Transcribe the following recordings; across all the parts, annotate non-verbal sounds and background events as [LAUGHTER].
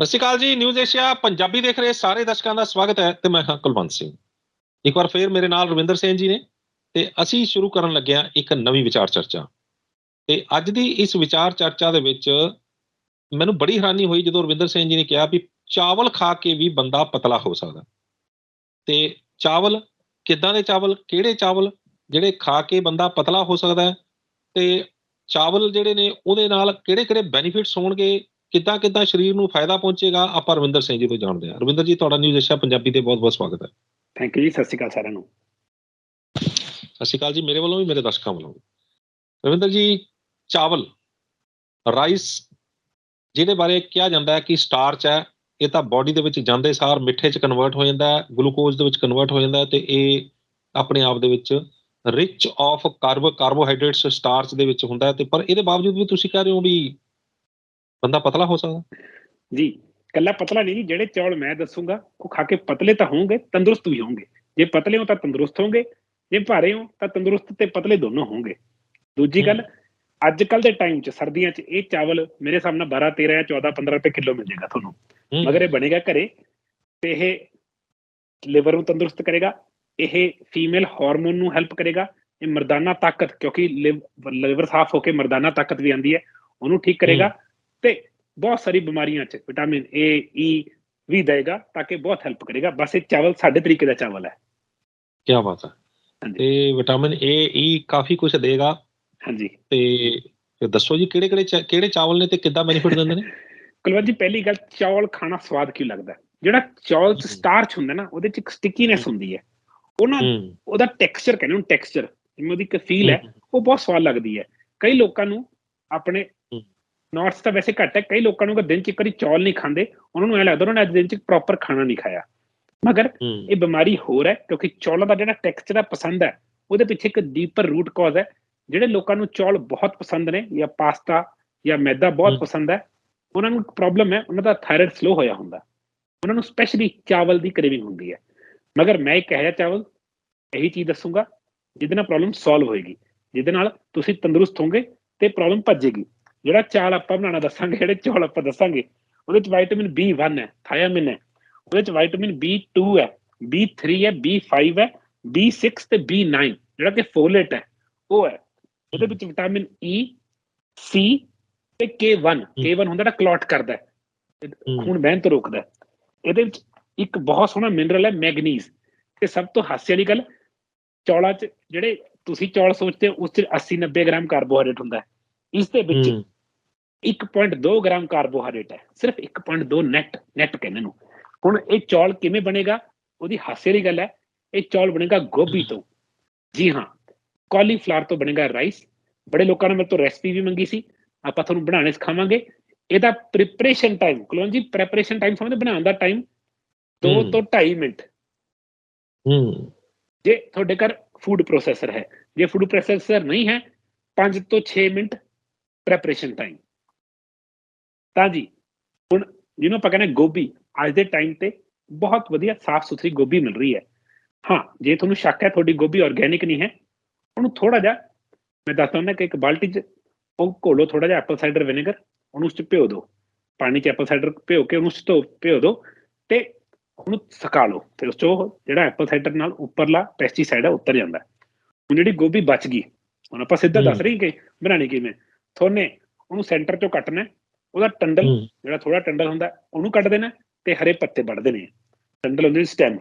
ਸਤਿ ਸ਼੍ਰੀ ਅਕਾਲ ਜੀ, news Asia Punjabi ਦੇਖ ਰਹੇ ਸਾਰੇ ਦਰਸ਼ਕਾਂ ਦਾ ਸਵਾਗਤ ਹੈ ਤੇ ਮੈਂ ਹਾਂ ਕੁਲਵੰਤ ਸਿੰਘ। ਇੱਕ ਵਾਰ ਫੇਰ ਮੇਰੇ ਨਾਲ ਰਵਿੰਦਰ ਸਿੰਘ ਜੀ ਨੇ ਤੇ ਅਸੀਂ ਸ਼ੁਰੂ ਕਰਨ ਲੱਗੇ ਹਾਂ ਇੱਕ ਨਵੀਂ ਵਿਚਾਰ ਚਰਚਾ। ਤੇ ਅੱਜ ਦੀ ਇਸ ਵਿਚਾਰ ਚਰਚਾ ਦੇ ਵਿੱਚ ਮੈਨੂੰ ਬੜੀ ਹੈਰਾਨੀ ਹੋਈ ਜਦੋਂ ਰਵਿੰਦਰ ਸਿੰਘ ਜੀ ਨੇ ਕਿਹਾ ਵੀ ਚਾਵਲ ਖਾ ਕੇ ਵੀ ਬੰਦਾ ਪਤਲਾ ਹੋ ਸਕਦਾ। ਤੇ ਚਾਵਲ ਕਿੱਦਾਂ ਦੇ ਚਾਵਲ, ਕਿਹੜੇ ਚਾਵਲ ਜਿਹੜੇ ਖਾ ਕੇ ਬੰਦਾ ਪਤਲਾ ਹੋ ਸਕਦਾ ਹੈ ਤੇ ਚਾਵਲ ਜਿਹੜੇ ਨੇ ਉਹਦੇ ਨਾਲ ਕਿਹੜੇ ਕਿਹੜੇ ਬੈਨੀਫਿਟਸ ਹੋਣਗੇ ਕਿੱਦਾਂ ਕਿੱਦਾਂ ਸਰੀਰ ਨੂੰ ਫਾਇਦਾ ਪਹੁੰਚੇਗਾ ਆਪਾਂ ਰਵਿੰਦਰ ਸਿੰਘ ਜੀ ਤੋਂ ਜਾਣਦੇ ਹਾਂ। ਰਵਿੰਦਰ ਜੀ ਤੁਹਾਡਾ ਨਿਊਜ਼ ਏਸ਼ੀਆ ਪੰਜਾਬੀ ਤੇ ਬਹੁਤ ਬਹੁਤ ਸਵਾਗਤ ਹੈ। ਥੈਂਕ ਯੂ ਜੀ ਸਤਿ ਸ਼੍ਰੀ ਅਕਾਲ ਸਾਰਿਆਂ ਨੂੰ। ਸਤਿ ਸ਼੍ਰੀ ਅਕਾਲ ਜੀ ਮੇਰੇ ਵੱਲੋਂ ਵੀ ਮੇਰੇ ਦਰਸ਼ਕਾਂ ਵੱਲੋਂ ਵੀ। ਰਵਿੰਦਰ ਜੀ ਚਾਵਲ ਰਾਈਸ ਜਿਹਦੇ ਬਾਰੇ ਕਿਹਾ ਜਾਂਦਾ ਹੈ ਕਿ ਸਟਾਰਚ ਹੈ ਇਹ ਤਾਂ ਬਾਡੀ ਦੇ ਵਿੱਚ ਜਾਂਦੇ ਸਾਰ ਮਿੱਠੇ 'ਚ ਕਨਵਰਟ ਹੋ ਜਾਂਦਾ ਹੈ ਗਲੂਕੋਜ਼ ਦੇ ਵਿੱਚ ਕਨਵਰਟ ਹੋ ਜਾਂਦਾ ਹੈ ਤੇ ਇਹ ਆਪਣੇ ਆਪ ਦੇ ਵਿੱਚ rich of carbo carbohydrates starch ਦੇ ਵਿੱਚ ਹੁੰਦਾ ਹੈ ਤੇ ਪਰ ਇਹਦੇ ਬਾਵਜੂਦ ਵੀ ਤੁਸੀਂ ਕਹਿ ਰਹੇ ਹੋ ਵੀ ਬੰਦਾ ਪਤਲਾ ਹੋ ਸਕਦਾ? ਜੀ ਕੱਲਾ ਪਤਲਾ ਨਹੀਂ ਜਿਹੜੇ ਚੌਲ ਮੈਂ ਦੱਸੂਗਾ ਉਹ ਖਾ ਕੇ ਪਤਲੇ ਤਾਂ ਹੋਣਗੇ ਤੰਦਰੁਸਤ ਵੀ ਹੋਣਗੇ। ਜੇ ਪਤਲੇ ਹੋ ਤਾਂ ਤੰਦਰੁਸਤ ਹੋਣਗੇ ਜੇ ਭਾਰੇ ਹੋ ਤਾਂ ਤੰਦਰੁਸਤ ਤੇ ਪਤਲੇ ਦੋਨੋਂ ਹੋਣਗੇ। ਦੂਜੀ ਗੱਲ ਅੱਜ ਕੱਲ ਦੇ ਟਾਈਮ 'ਚ ਸਰਦੀਆਂ 'ਚ ਇਹ ਚਾਵਲ ਮੇਰੇ ਸਾਹਮਣੇ 12 13 ਜਾਂ 14 15 ਰੁਪਏ ਕਿਲੋ ਮਿਲ ਜਾਏਗਾ ਤੁਹਾਨੂੰ। ਮਗਰ ਇਹ ਬਣੇਗਾ ਘਰੇ ਤੇ ਇਹ ਲਿਵਰ ਨੂੰ ਤੰਦਰੁਸਤ ਕਰੇਗਾ ਇਹ ਫੀਮੇਲ ਹਾਰਮੋਨ ਨੂੰ ਹੈਲਪ ਕਰੇਗਾ ਇਹ ਮਰਦਾਨਾ ਤਾਕਤ ਕਿਉਂਕਿ ਲਿਵਰ ਸਾਫ਼ ਹੋ ਕੇ ਮਰਦਾਨਾ ਤਾਕਤ ਵੀ ਆਂਦੀ ਹੈ ਉਹਨੂੰ ਠੀਕ ਕਰੇਗਾ। ਤੇ ਬਹੁਤ ਸਾਰੀ ਬਿਮਾਰੀਆਂ 'ਚ ਵਿਟਾਮਿਨ ਏ ਈ ਵੀ ਦੇਗਾ ਤਾਂ ਕਿ ਬਹੁਤ ਹੈਲਪ ਕਰੇਗਾ। ਬਸ ਇਹ ਚਾਵਲ ਸਾਡੇ ਤਰੀਕੇ ਦਾ ਚਾਵਲ ਹੈ। ਕਿਆ ਬਾਤ ਹੈ। ਤੇ ਵਿਟਾਮਿਨ ਏ ਈ ਕਾਫੀ ਕੁਝ ਦੇਗਾ। ਹਾਂਜੀ। ਤੇ ਦੱਸੋ ਜੀ ਕਿਹੜੇ ਕਿਹੜੇ ਕਿਹੜੇ ਚਾਵਲ ਨੇ ਤੇ ਕਿੱਦਾਂ ਬੈਨੀਫਿਟ ਦਿੰਦੇ ਨੇ? [LAUGHS] ਕੁਲਵੰਤ ਜੀ ਪਹਿਲੀ ਗੱਲ ਚੌਲ ਖਾਣਾ ਸਵਾਦ ਕਿਉਂ ਲੱਗਦਾ? ਜਿਹੜਾ ਚੌਲ 'ਚ। ਸਟਾਰਚ ਹੁੰਦਾ ਨਾ ਉਹਦੇ 'ਚ ਇੱਕ ਸਟਿਕੀਨੈਸ ਹੁੰਦੀ ਹੈ। ਉਹ ਨਾ ਹੂੰ। ਉਹਦਾ ਟੈਕਸਚਰ ਕਹਿੰਦੇ ਉਹਨੂੰ ਟੈਕਸਚਰ ਜਿਵੇਂ ਉਹਦੀ ਇੱਕ ਫੀਲ ਹੈ। ਉਹ ਬਹੁਤ ਸਵਾਦ ਲੱਗਦੀ ਹੈ। ਕਈ ਲੋਕਾਂ ਨੂੰ ਆਪਣੇ। ਨੋਟਸ ਤਾਂ ਵੈਸੇ ਘੱਟ ਹੈ ਕਈ ਲੋਕਾਂ ਨੂੰ ਦਿਨ ਚ ਇੱਕ ਵਾਰੀ ਚੌਲ ਨਹੀਂ ਖਾਂਦੇ ਉਹਨਾਂ ਨੂੰ ਐ ਲੱਗਦਾ ਉਹਨਾਂ ਨੇ ਅੱਜ ਦਿਨ ਚ ਪ੍ਰੋਪਰ ਖਾਣਾ ਨਹੀਂ ਖਾਇਆ। ਮਗਰ ਇਹ ਬਿਮਾਰੀ ਹੋਰ ਹੈ ਕਿਉਂਕਿ ਚੌਲਾਂ ਦਾ ਜਿਹੜਾ ਟੈਕਸਚਰ ਹੈ ਪਸੰਦ ਹੈ ਉਹਦੇ ਪਿੱਛੇ ਇੱਕ ਡੀਪਰ ਰੂਟ ਕਾਜ਼ ਹੈ। ਜਿਹੜੇ ਲੋਕਾਂ ਨੂੰ ਚੌਲ ਬਹੁਤ ਪਸੰਦ ਨੇ ਜਾਂ ਪਾਸਤਾ ਜਾਂ ਮੈਦਾ ਬਹੁਤ। ਪਸੰਦ ਹੈ ਉਹਨਾਂ ਨੂੰ ਪ੍ਰੋਬਲਮ ਹੈ ਉਹਨਾਂ ਦਾ ਥਾਇਰਾਇਡ ਸਲੋ ਹੋਇਆ ਹੁੰਦਾ। ਉਹਨਾਂ ਨੂੰ ਸਪੈਸ਼ਲੀ ਚਾਵਲ ਦੀ ਕ੍ਰੇਵਿੰਗ ਹੁੰਦੀ ਹੈ। ਮਗਰ ਮੈਂ ਇਹੋ ਜਿਹਾ ਚਾਵਲ ਇਹੀ ਚੀਜ਼ ਦੱਸੂਗਾ ਜਿਹਦੇ ਨਾਲ ਪ੍ਰੋਬਲਮ ਸੋਲਵ ਹੋਏਗੀ। ਜਿਹਦੇ ਨਾਲ ਤੁਸੀਂ ਤੰਦਰੁਸਤ ਹੋਵੋਗੇ ਤੇ ਪ੍ਰੋਬਲਮ ਭੱਜੇਗੀ। ਜਿਹੜਾ ਚਾਲ ਆਪਾਂ ਬਣਾਉਣਾ ਦੱਸਾਂਗੇ ਜਿਹੜੇ ਚੌਲ ਆਪਾਂ ਦੱਸਾਂਗੇ ਉਹਦੇ ਚ ਵਿਟਾਮਿਨ B1 ਹੈ ਥਾਇਆਮਿਨ ਹੈ ਉਹਦੇ ਚ ਵਿਟਾਮਿਨ B2 ਹੈ B3 ਹੈ B5 ਹੈ B6 ਤੇ B9 ਜਿਹੜਾ ਕਿ ਫੋਲੇਟ ਹੈ ਉਹ ਹੈ ਉਹਦੇ ਵਿੱਚ ਵਿਟਾਮਿਨ E C ਤੇ K1 K1 ਹੁੰਦਾ ਜਿਹੜਾ ਕਲੌਟ ਕਰਦਾ ਹੈ। ਖੂਨ ਬਹਿਣ ਤੋਂ ਰੋਕਦਾ ਹੈ ਇਹਦੇ ਵਿੱਚ ਇੱਕ ਬਹੁਤ ਸੋਹਣਾ ਮਿਨਰਲ ਹੈ ਮੈਗਨੀਜ਼ ਤੇ ਸਭ ਤੋਂ ਹਾਸੇ ਵਾਲੀ ਗੱਲ ਚੌਲਾਂ 'ਚ ਜਿਹੜੇ ਤੁਸੀਂ ਚੌਲ ਸੋਚਦੇ ਹੋ ਉਸ 'ਚ 80 90 ਗ੍ਰਾਮ ਕਾਰਬੋਹਾਈਡਰੇਟ ਹੁੰਦਾ ਹੈ ਇਸ ਦੇ ਵਿੱਚ 1.2 ਗ੍ਰਾਮ ਕਾਰਬੋਹਾਈਡਰੇਟ ਹੈ। ਸਿਰਫ 1.2 ਨੈਟ ਨੈਟ ਕਹਿੰਦੇ ਨੂੰ। ਹੁਣ ਇਹ ਚੌਲ ਕਿਵੇਂ ਬਣੇਗਾ? ਉਹਦੀ ਹਾਸੇ ਵਾਲੀ ਗੱਲ ਹੈ। ਇਹ ਚੌਲ ਬਣੇਗਾ ਗੋਭੀ ਤੋਂ। ਜੀ ਹਾਂ ਕਾਲੀਫਲਾਵਰ ਤੋਂ ਬਣੇਗਾ ਰਾਈਸ ਬੜੇ ਲੋਕਾਂ ਨੇ ਮੇਰੇ ਤੋਂ ਰੈਸਪੀ ਵੀ ਮੰਗੀ ਸੀ। ਆਪਾਂ ਤੁਹਾਨੂੰ ਬਣਾਉਣੇ ਸਿਖਾਵਾਂਗੇ। ਇਹਦਾ ਪ੍ਰੀਪਰੇਸ਼ਨ ਟਾਈਮ ਕਲੋਨ ਜੀ ਪ੍ਰੀਪਰੇਸ਼ਨ ਟਾਈਮ ਸਮਝਦੇ ਬਣਾਉਣ ਦਾ ਟਾਈਮ 2 ਹਮ। ਤੋਂ 2.5 ਮਿੰਟ। ਹੂੰ। ਜੇ ਤੁਹਾਡੇ ਘਰ ਫੂਡ ਪ੍ਰੋਸੈਸਰ ਹੈ। ਜੇ ਫੂਡ ਪ੍ਰੋਸੈਸਰ ਨਹੀਂ ਹੈ 5 ਤੋਂ 6 ਮਿੰਟ ਪ੍ਰੈਪਰੇਸ਼ਨ ਟਾਈਮ ਤਾਂ ਜੀ ਹੁਣ ਜਿਹਨੂੰ ਆਪਾਂ ਕਹਿੰਦੇ ਗੋਭੀ ਅੱਜ ਦੇ ਟਾਈਮ ਤੇ ਬਹੁਤ ਵਧੀਆ ਸਾਫ਼ ਸੁਥਰੀ ਗੋਭੀ ਮਿਲ ਰਹੀ ਹੈ ਹਾਂ ਜੇ ਤੁਹਾਨੂੰ ਸ਼ੱਕ ਹੈ ਤੁਹਾਡੀ ਗੋਭੀ ਆਰਗੇਨਿਕ ਨਹੀਂ ਹੈ ਉਹਨੂੰ ਥੋੜਾ ਜਿਹਾ ਮੈਂ ਦੱਸਦਾ ਹੁੰਦਾ ਕਿ ਇੱਕ ਬਾਲਟੀ 'ਚ ਉਹ ਘੋਲੋ ਥੋੜਾ ਜਿਹਾ ਐਪਲ ਸਾਈਡਰ ਵਿਨੇਗਰ ਉਹਨੂੰ ਉਸ 'ਚ ਭਿਓ ਦਿਓ ਪਾਣੀ 'ਚ ਐਪਲ ਸਾਈਡਰ ਭਿਓ ਕੇ ਉਹਨੂੰ ਸਟੋ ਭਿਓ ਦਿਓ ਤੇ ਉਹਨੂੰ ਸੁਕਾ ਲਓ ਤੇ ਉਸ 'ਚੋਂ ਜਿਹੜਾ ਐਪਲ ਸਾਈਡਰ ਨਾਲ ਉੱਪਰਲਾ ਪੈਸਟੀਸਾਈਡ ਹੈ ਉੱਤਰ ਜਾਂਦਾ। ਹੁਣ ਜਿਹੜੀ ਗੋਭੀ ਬਚ ਗਈ ਹੁਣ ਆਪਾਂ ਸਿੱਧਾ ਦੱਸ। ਰਹੀ ਕਿ ਬਣਾਣੀ ਕਿਵੇਂ ਥੋਨੇ ਉਹਨੂੰ ਸੈਂਟਰ 'ਚੋਂ ਕੱਟਣਾ ਉਹਦਾ ਟੰਡਲ ਜਿਹੜਾ ਥੋੜਾ ਟੰਡਲ ਹੁੰਦਾ ਉਹਨੂੰ ਕੱਢ ਦੇਣਾ ਤੇ ਹਰੇ ਪੱਤੇ ਵੱਢਦੇ ਨੇ। ਟੰਡਲ ਹੁੰਦੇ ਨੇ ਸਟੈਮ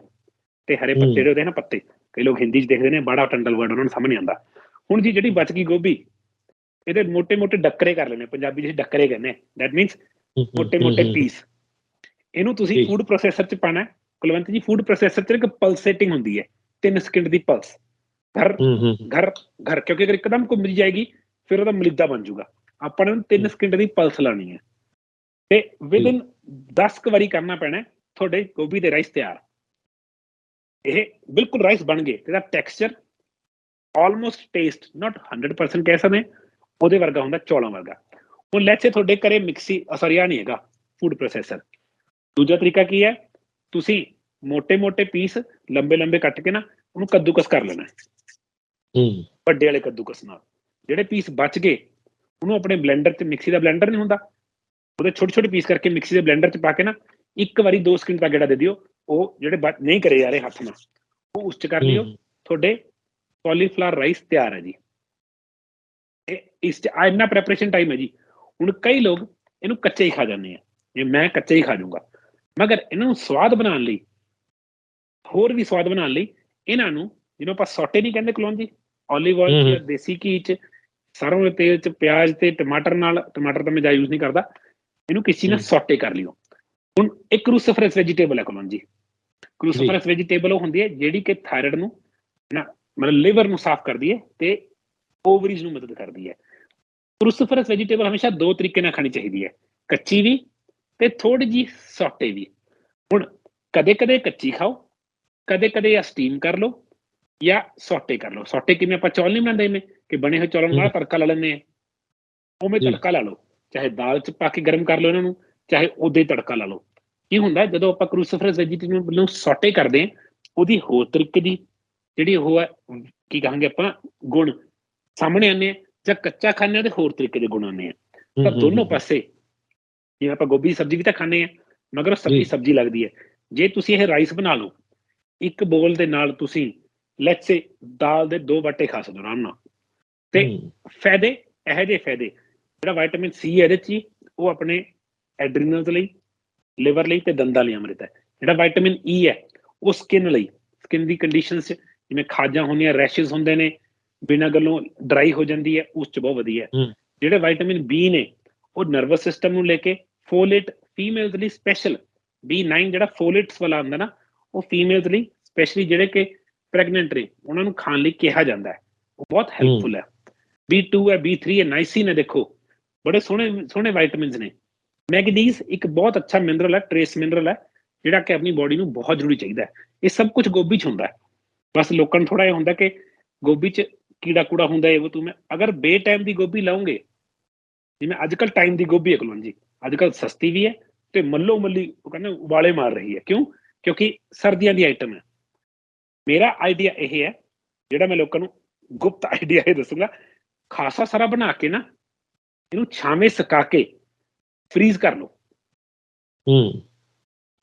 ਤੇ ਹਰੇ ਪੱਤੇ ਜਿਹੜੇ ਹੁੰਦੇ ਨੇ ਪੱਤੇ। ਕਈ ਲੋਕ ਹਿੰਦੀ 'ਚ ਦੇਖਦੇ ਨੇ ਬੜਾ ਟੰਡਲ ਵਰਡ ਉਹਨਾਂ ਨੂੰ ਸਮਝ ਨਹੀਂ ਆਉਂਦਾ। ਹੁਣ ਜੀ ਜਿਹੜੀ ਬਚ ਗਈ ਗੋਭੀ ਇਹਦੇ ਮੋٹے-ਮੋٹے ਡੱਕਰੇ ਕਰ ਲੈਣੇ ਪੰਜਾਬੀ ਜਿਹੜੇ ਡੱਕਰੇ ਕਹਿੰਦੇ ਦੈਟ ਮੀਨਸ ਮੋٹے-ਮੋٹے ਪੀਸ ਇਹਨੂੰ ਤੁਸੀਂ ਫੂਡ ਪ੍ਰੋਸੈਸਰ 'ਚ ਪਾਣਾ ਕੁਲਵੰਤ ਜੀ ਫੂਡ ਪ੍ਰੋਸੈਸਰ 'ਚ ਇੱਕ ਪਲਸੇਟਿੰਗ ਹੁੰਦੀ ਹੈ। 3 ਸਕਿੰਟ ਦੀ ਪਲਸ ਘਰ ਘਰ ਘਰ। ਕਿਉਂਕਿ ਅਗਰ ਇੱਕਦਮ ਘੁੰਮ ਜਾਏਗੀ ਫਿਰ ਉਹਦਾ ਮਲਿੱਦਾ ਬਣ ਜਾਊਗਾ। ਆਪਾਂ ਨੇ 3 ਸਕਿੰਟ ਦੀ ਪਲਸ ਲਾਣੀ ਹੈ। ਤੇ ਵਿਦਨ 10 ਕ ਵਾਰੀ ਕਰਨਾ ਪੈਣਾ ਤੁਹਾਡੇ ਗੋਭੀ ਦੇ ਰਾਈਸ ਤਿਆਰ। ਇਹ ਬਿਲਕੁਲ ਰਾਈਸ ਬਣ ਗਏ ਇਹਦਾ ਟੈਕਸਚਰ ਆਲਮੋਸਟ ਟੇਸਟ ਨਾਟ 100% ਕਹਿ ਸਕਦੇ ਉਹਦੇ ਵਰਗਾ ਹੁੰਦਾ ਚੌਲਾਂ ਵਰਗਾ। ਉਹ ਲੈ ਸੇ ਤੁਹਾਡੇ ਘਰੇ ਮਿਕਸੀ ਸੌਰੀ ਨਹੀਂ ਹੈਗਾ ਫੂਡ ਪ੍ਰੋਸੈਸਰ ਦੂਜਾ ਤਰੀਕਾ ਕੀ ਹੈ? ਤੁਸੀਂ ਮੋٹے-ਮੋٹے ਪੀਸ ਲੰਬੇ-ਲੰਬੇ ਕੱਟ ਕੇ ਨਾ ਉਹਨੂੰ ਕੱਦੂਕਸ ਕਰ ਲੈਣਾ ਹੂੰ। ਵੱਡੇ ਵਾਲੇ ਕੱਦੂਕਸ ਨਾਲ। ਜਿਹੜੇ ਪੀਸ ਬਚ ਗਏ ਉਹਨੂੰ ਆਪਣੇ ਬਲੈਂਡਰ ਤੇ ਮਿਕਸੀ ਦਾ ਬਲੈਂਡਰ ਨਹੀਂ ਹੁੰਦਾ। ਉਹਦੇ ਛੋਟੇ ਛੋਟੇ ਪੀਸ ਕਰਕੇ ਮਿਕਸੀ ਦੇ ਬਲੈਂਡਰ 'ਚ ਪਾ ਕੇ ਨਾ ਇੱਕ ਵਾਰੀ 2 ਸਕਿੰਟ ਦਾ ਗੇੜਾ ਦੇ ਦਿਓ। ਉਹ ਜਿਹੜੇ ਨਹੀਂ ਕਰੇ ਜਾ ਰਹੇ ਹੱਥ ਨਾਲ ਉਹ ਉਸ 'ਚ ਕਰ ਲਿਓ। ਤੁਹਾਡੇ ਕਾਲੀਫਲਾਵਰ ਰਾਈਸ ਤਿਆਰ ਹੈ ਜੀ। ਇਹ ਇਸ 'ਚ ਇੰਨਾ ਪ੍ਰੈਪਰੇਸ਼ਨ ਟਾਈਮ ਹੈ ਜੀ। ਹੁਣ ਕਈ ਲੋਕ ਇਹਨੂੰ ਕੱਚੇ ਹੀ ਖਾ ਜਾਂਦੇ ਆ। ਜੇ ਮੈਂ ਕੱਚੇ ਹੀ ਖਾ ਜਾਊਂਗਾ। ਮਗਰ ਇਹਨਾਂ ਨੂੰ ਸਵਾਦ ਬਣਾਉਣ ਲਈ ਹੋਰ ਵੀ ਸਵਾਦ ਬਣਾਉਣ ਲਈ ਇਹਨਾਂ ਨੂੰ ਜਿਹਨੂੰ ਆਪਾਂ ਸੌਟੇ ਨਹੀਂ ਕਹਿੰਦੇ ਕਲੋਨ ਜੀ 올ਿਵ ਆਇਲ ਦੇਸੀ ਘੀ 'ਚ ਸਰੋਂ ਦੇ ਤੇਲ 'ਚ ਪਿਆਜ਼ ਤੇ ਟਮਾਟਰ ਨਾਲ ਟਮਾਟਰ ਤਾਂ ਮੈਂ ਜ਼ਿਆਦਾ ਯੂਜ਼ ਨਹੀਂ ਕਰਦਾ। ਇਹਨੂੰ ਕਿਸੇ ਨਾਲ। ਸੌਟੇ ਕਰ ਲਿਓ। ਹੁਣ ਇੱਕ ਕ੍ਰੂਸੀਫਰਸ ਵੈਜੀਟੇਬਲ ਹੈ ਕਲੋਨ ਜੀ। ਕ੍ਰੂਸੀਫਰਸ ਵੈਜੀਟੇਬਲ ਉਹ ਹੁੰਦੀ ਹੈ ਜਿਹੜੀ ਕਿ ਥਾਇਰਾਇਡ ਨੂੰ ਨਾ ਮਤਲਬ ਲਿਵਰ ਨੂੰ ਸਾਫ਼ ਕਰਦੀ ਹੈ ਤੇ ਓਵਰੀਜ਼ ਨੂੰ ਮਦਦ ਕਰਦੀ ਹੈ। ਕ੍ਰੂਸੀਫਰਸ ਵੈਜੀਟੇਬਲ ਹਮੇਸ਼ਾ ਦੋ ਤਰੀਕੇ ਨਾਲ ਖਾਣੀ ਚਾਹੀਦੀ ਹੈ। ਕੱਚੀ ਵੀ ਤੇ ਥੋੜੀ ਜੀ ਸੌਟੇ ਵੀ। ਹੁਣ ਕਦੇ ਕਦੇ ਕੱਚੀ ਖਾਓ ਕਦੇ ਕਦੇ ਜਾਂ ਸਟੀਮ ਕਰ ਲਓ ਜਾਂ ਸੌਟੇ ਕਰ ਲਓ। ਸੌਟੇ ਕਿਵੇਂ ਆਪਾਂ ਚੌਲ ਨਹੀਂ ਬਣਾਉਂਦੇ ਨੇ ਕਿ ਬਣੇ ਹੋਏ ਚੌਲਾਂ ਨਾਲ ਤੜਕਾ ਲਾ ਲੈਂਦੇ ਆ ਉਵੇਂ ਜੀ। ਤੜਕਾ ਲਾ ਲਓ। ਚਾਹੇ ਦਾਲ ਚ ਪਾ ਕੇ ਗਰਮ ਕਰ ਲਓ ਇਹਨਾਂ ਨੂੰ ਚਾਹੇ ਉਹਦੇ ਤੜਕਾ ਲਾ ਲਓ। ਕੀ ਹੁੰਦਾ ਜਦੋਂ ਆਪਾਂ ਕ੍ਰੂਸੀਫਰਸ ਵੈਜੀਟੇਬਲ ਨੂੰ ਸੌਟੇ ਕਰਦੇ ਹਾਂ ਉਹਦੀ ਹੋਰ ਤਰੀਕੇ ਦੀ ਜਿਹੜੀ ਉਹ ਹੈ ਕੀ ਕਹਾਂਗੇ ਆਪਾਂ ਗੁਣ ਸਾਹਮਣੇ ਆਉਂਦੇ ਆ ਜਾਂ ਕੱਚਾ ਹਾਂ ਤੇ ਹੋਰ ਤਰੀਕੇ ਦੇ ਗੁਣ ਆਉਂਦੇ ਆ। ਤਾਂ ਦੋਨੋਂ ਪਾਸੇ ਜਿਵੇਂ ਆਪਾਂ ਗੋਭੀ ਦੀ ਸਬਜ਼ੀ ਵੀ ਤਾਂ ਖਾਂਦੇ ਆ ਮਗਰ ਸਬਜ਼ੀ ਜੀ। ਸਬਜ਼ੀ ਲੱਗਦੀ ਹੈ। ਜੇ ਤੁਸੀਂ ਇਹ ਰਾਈਸ ਬਣਾ ਲਓ ਇੱਕ ਬੋਲ ਦੇ ਨਾਲ ਤੁਸੀਂ ਲੈਟਸ ਸੇ ਦਾਲ ਦੇ ਦੋ ਵਾਟੇ ਖਾ ਸਕਦੇ ਹੋ ਆਰਾਮ ਨਾਲ। ਤੇ ਹੂੰ, ਫਾਇਦੇ ਇਹੋ ਜਿਹੇ ਫਾਇਦੇ। ਜਿਹੜਾ ਵਿਟਾਮਿਨ ਸੀ ਇਹਦੇ ਚ ਹੀ, ਉਹ ਆਪਣੇ ਐਡਰੀਨਲਸ ਲਈ ਲਿਵਰ ਲਈ ਤੇ ਦੰਦਾਂ ਲਈ ਅੰਮ੍ਰਿਤ ਹੈ। ਜਿਹੜਾ ਵਿਟਾਮਿਨ ਈ ਹੈ ਉਹ ਸਕਿਨ ਲਈ ਸਕਿਨ ਦੀ ਕੰਡੀਸ਼ਨਸ ਜਿਵੇਂ ਖਾਜਾਂ ਹੁੰਦੀਆਂ ਰੈਸ਼ਸ ਹੁੰਦੇ ਨੇ ਬਿਨਾਂ ਗੱਲੋਂ ਡਰਾਈ ਹੋ ਜਾਂਦੀ ਹੈ ਉਸ ਚ ਬਹੁਤ ਵਧੀਆ ਹੈ। ਹੂੰ। ਜਿਹੜੇ ਵਿਟਾਮਿਨ ਬੀ ਨੇ ਉਹ ਨਰਵਸ ਸਿਸਟਮ ਨੂੰ ਲੈ ਕੇ ਫੋਲੇਟ ਫੀਮੇਲਸ ਲਈ ਸਪੈਸ਼ਲ B9 ਜਿਹੜਾ ਫੋਲੇਟਸ ਵਾਲਾ ਹੁੰਦਾ ਨਾ ਉਹ ਫੀਮੇਲਸ ਲਈ ਸਪੈਸ਼ਲੀ ਜਿਹੜੇ ਕਿ ਪ੍ਰੈਗਨੈਂਟ ਨੇ ਉਹਨਾਂ ਨੂੰ ਖਾਣ ਲਈ ਕਿਹਾ ਜਾਂਦਾ ਹੈ। ਉਹ ਬਹੁਤ ਹੈਲਪਫੁਲ ਹੈ। B2 ਹੈ B3 ਹੈ ਨਾਈਸਿਨ ਹੈ ਦੇਖੋ। ਬੜੇ ਸੋਹਣੇ ਸੋਹਣੇ ਵਿਟਾਮਿਨਸ ਨੇ। ਮੈਗਨੀਜ਼ ਇੱਕ ਬਹੁਤ ਅੱਛਾ ਮਿਨਰਲ ਹੈ ਟ੍ਰੇਸ ਮਿਨਰਲ ਹੈ, ਜਿਹੜਾ ਕਿ ਆਪਣੀ ਬਾਡੀ ਨੂੰ ਬਹੁਤ ਜ਼ਰੂਰੀ ਚਾਹੀਦਾ ਹੈ। ਇਹ ਸਭ ਕੁਝ ਗੋਭੀ ਚ ਹੁੰਦਾ ਹੈ। ਬਸ ਲੋਕਾਂ ਨੂੰ ਥੋੜਾ ਇਹ ਹੁੰਦਾ ਕਿ ਗੋਭੀ ਚ ਕੀੜਾ ਕੂੜਾ ਹੁੰਦਾ ਹੈ ਉਹ ਤੂੰ ਅਗਰ ਬੇ ਟਾਈਮ ਦੀ ਗੋਭੀ ਲਾਉਂਗੇ, ਜਿਵੇਂ ਅੱਜ ਕੱਲ ਟਾਈਮ ਦੀ ਗੋਭੀ ਹੈ ਕਲੋਨ ਜੀ ਅੱਜ ਕੱਲ ਸਸਤੀ ਵੀ ਹੈ ਤੇ ਮੱਲੋ ਮੱਲੀ ਉਹ ਕਹਿੰਦੇ ਉਬਾਲੇ ਮਾਰ ਰਹੀ ਹੈ। ਕਿਉਂ? ਕਿਉਂਕਿ ਸਰਦੀਆਂ ਦੀ ਆਈਟਮ ਹੈ। ਮੇਰਾ ਆਈਡੀਆ ਇਹ ਹੈ, ਜਿਹੜਾ ਮੈਂ ਲੋਕਾਂ ਨੂੰ ਗੁਪਤ ਆਈਡੀਆ ਇਹ ਦੱਸੂਗਾ ਖਾਸਾ ਸਾਰਾ ਬਣਾ ਕੇ ਨਾ ਇਹਨੂੰ ਛਾਵੇਂ ਸੁਕਾ ਕੇ ਫ੍ਰੀਜ਼ ਕਰ ਲਓ। ਹੂੰ।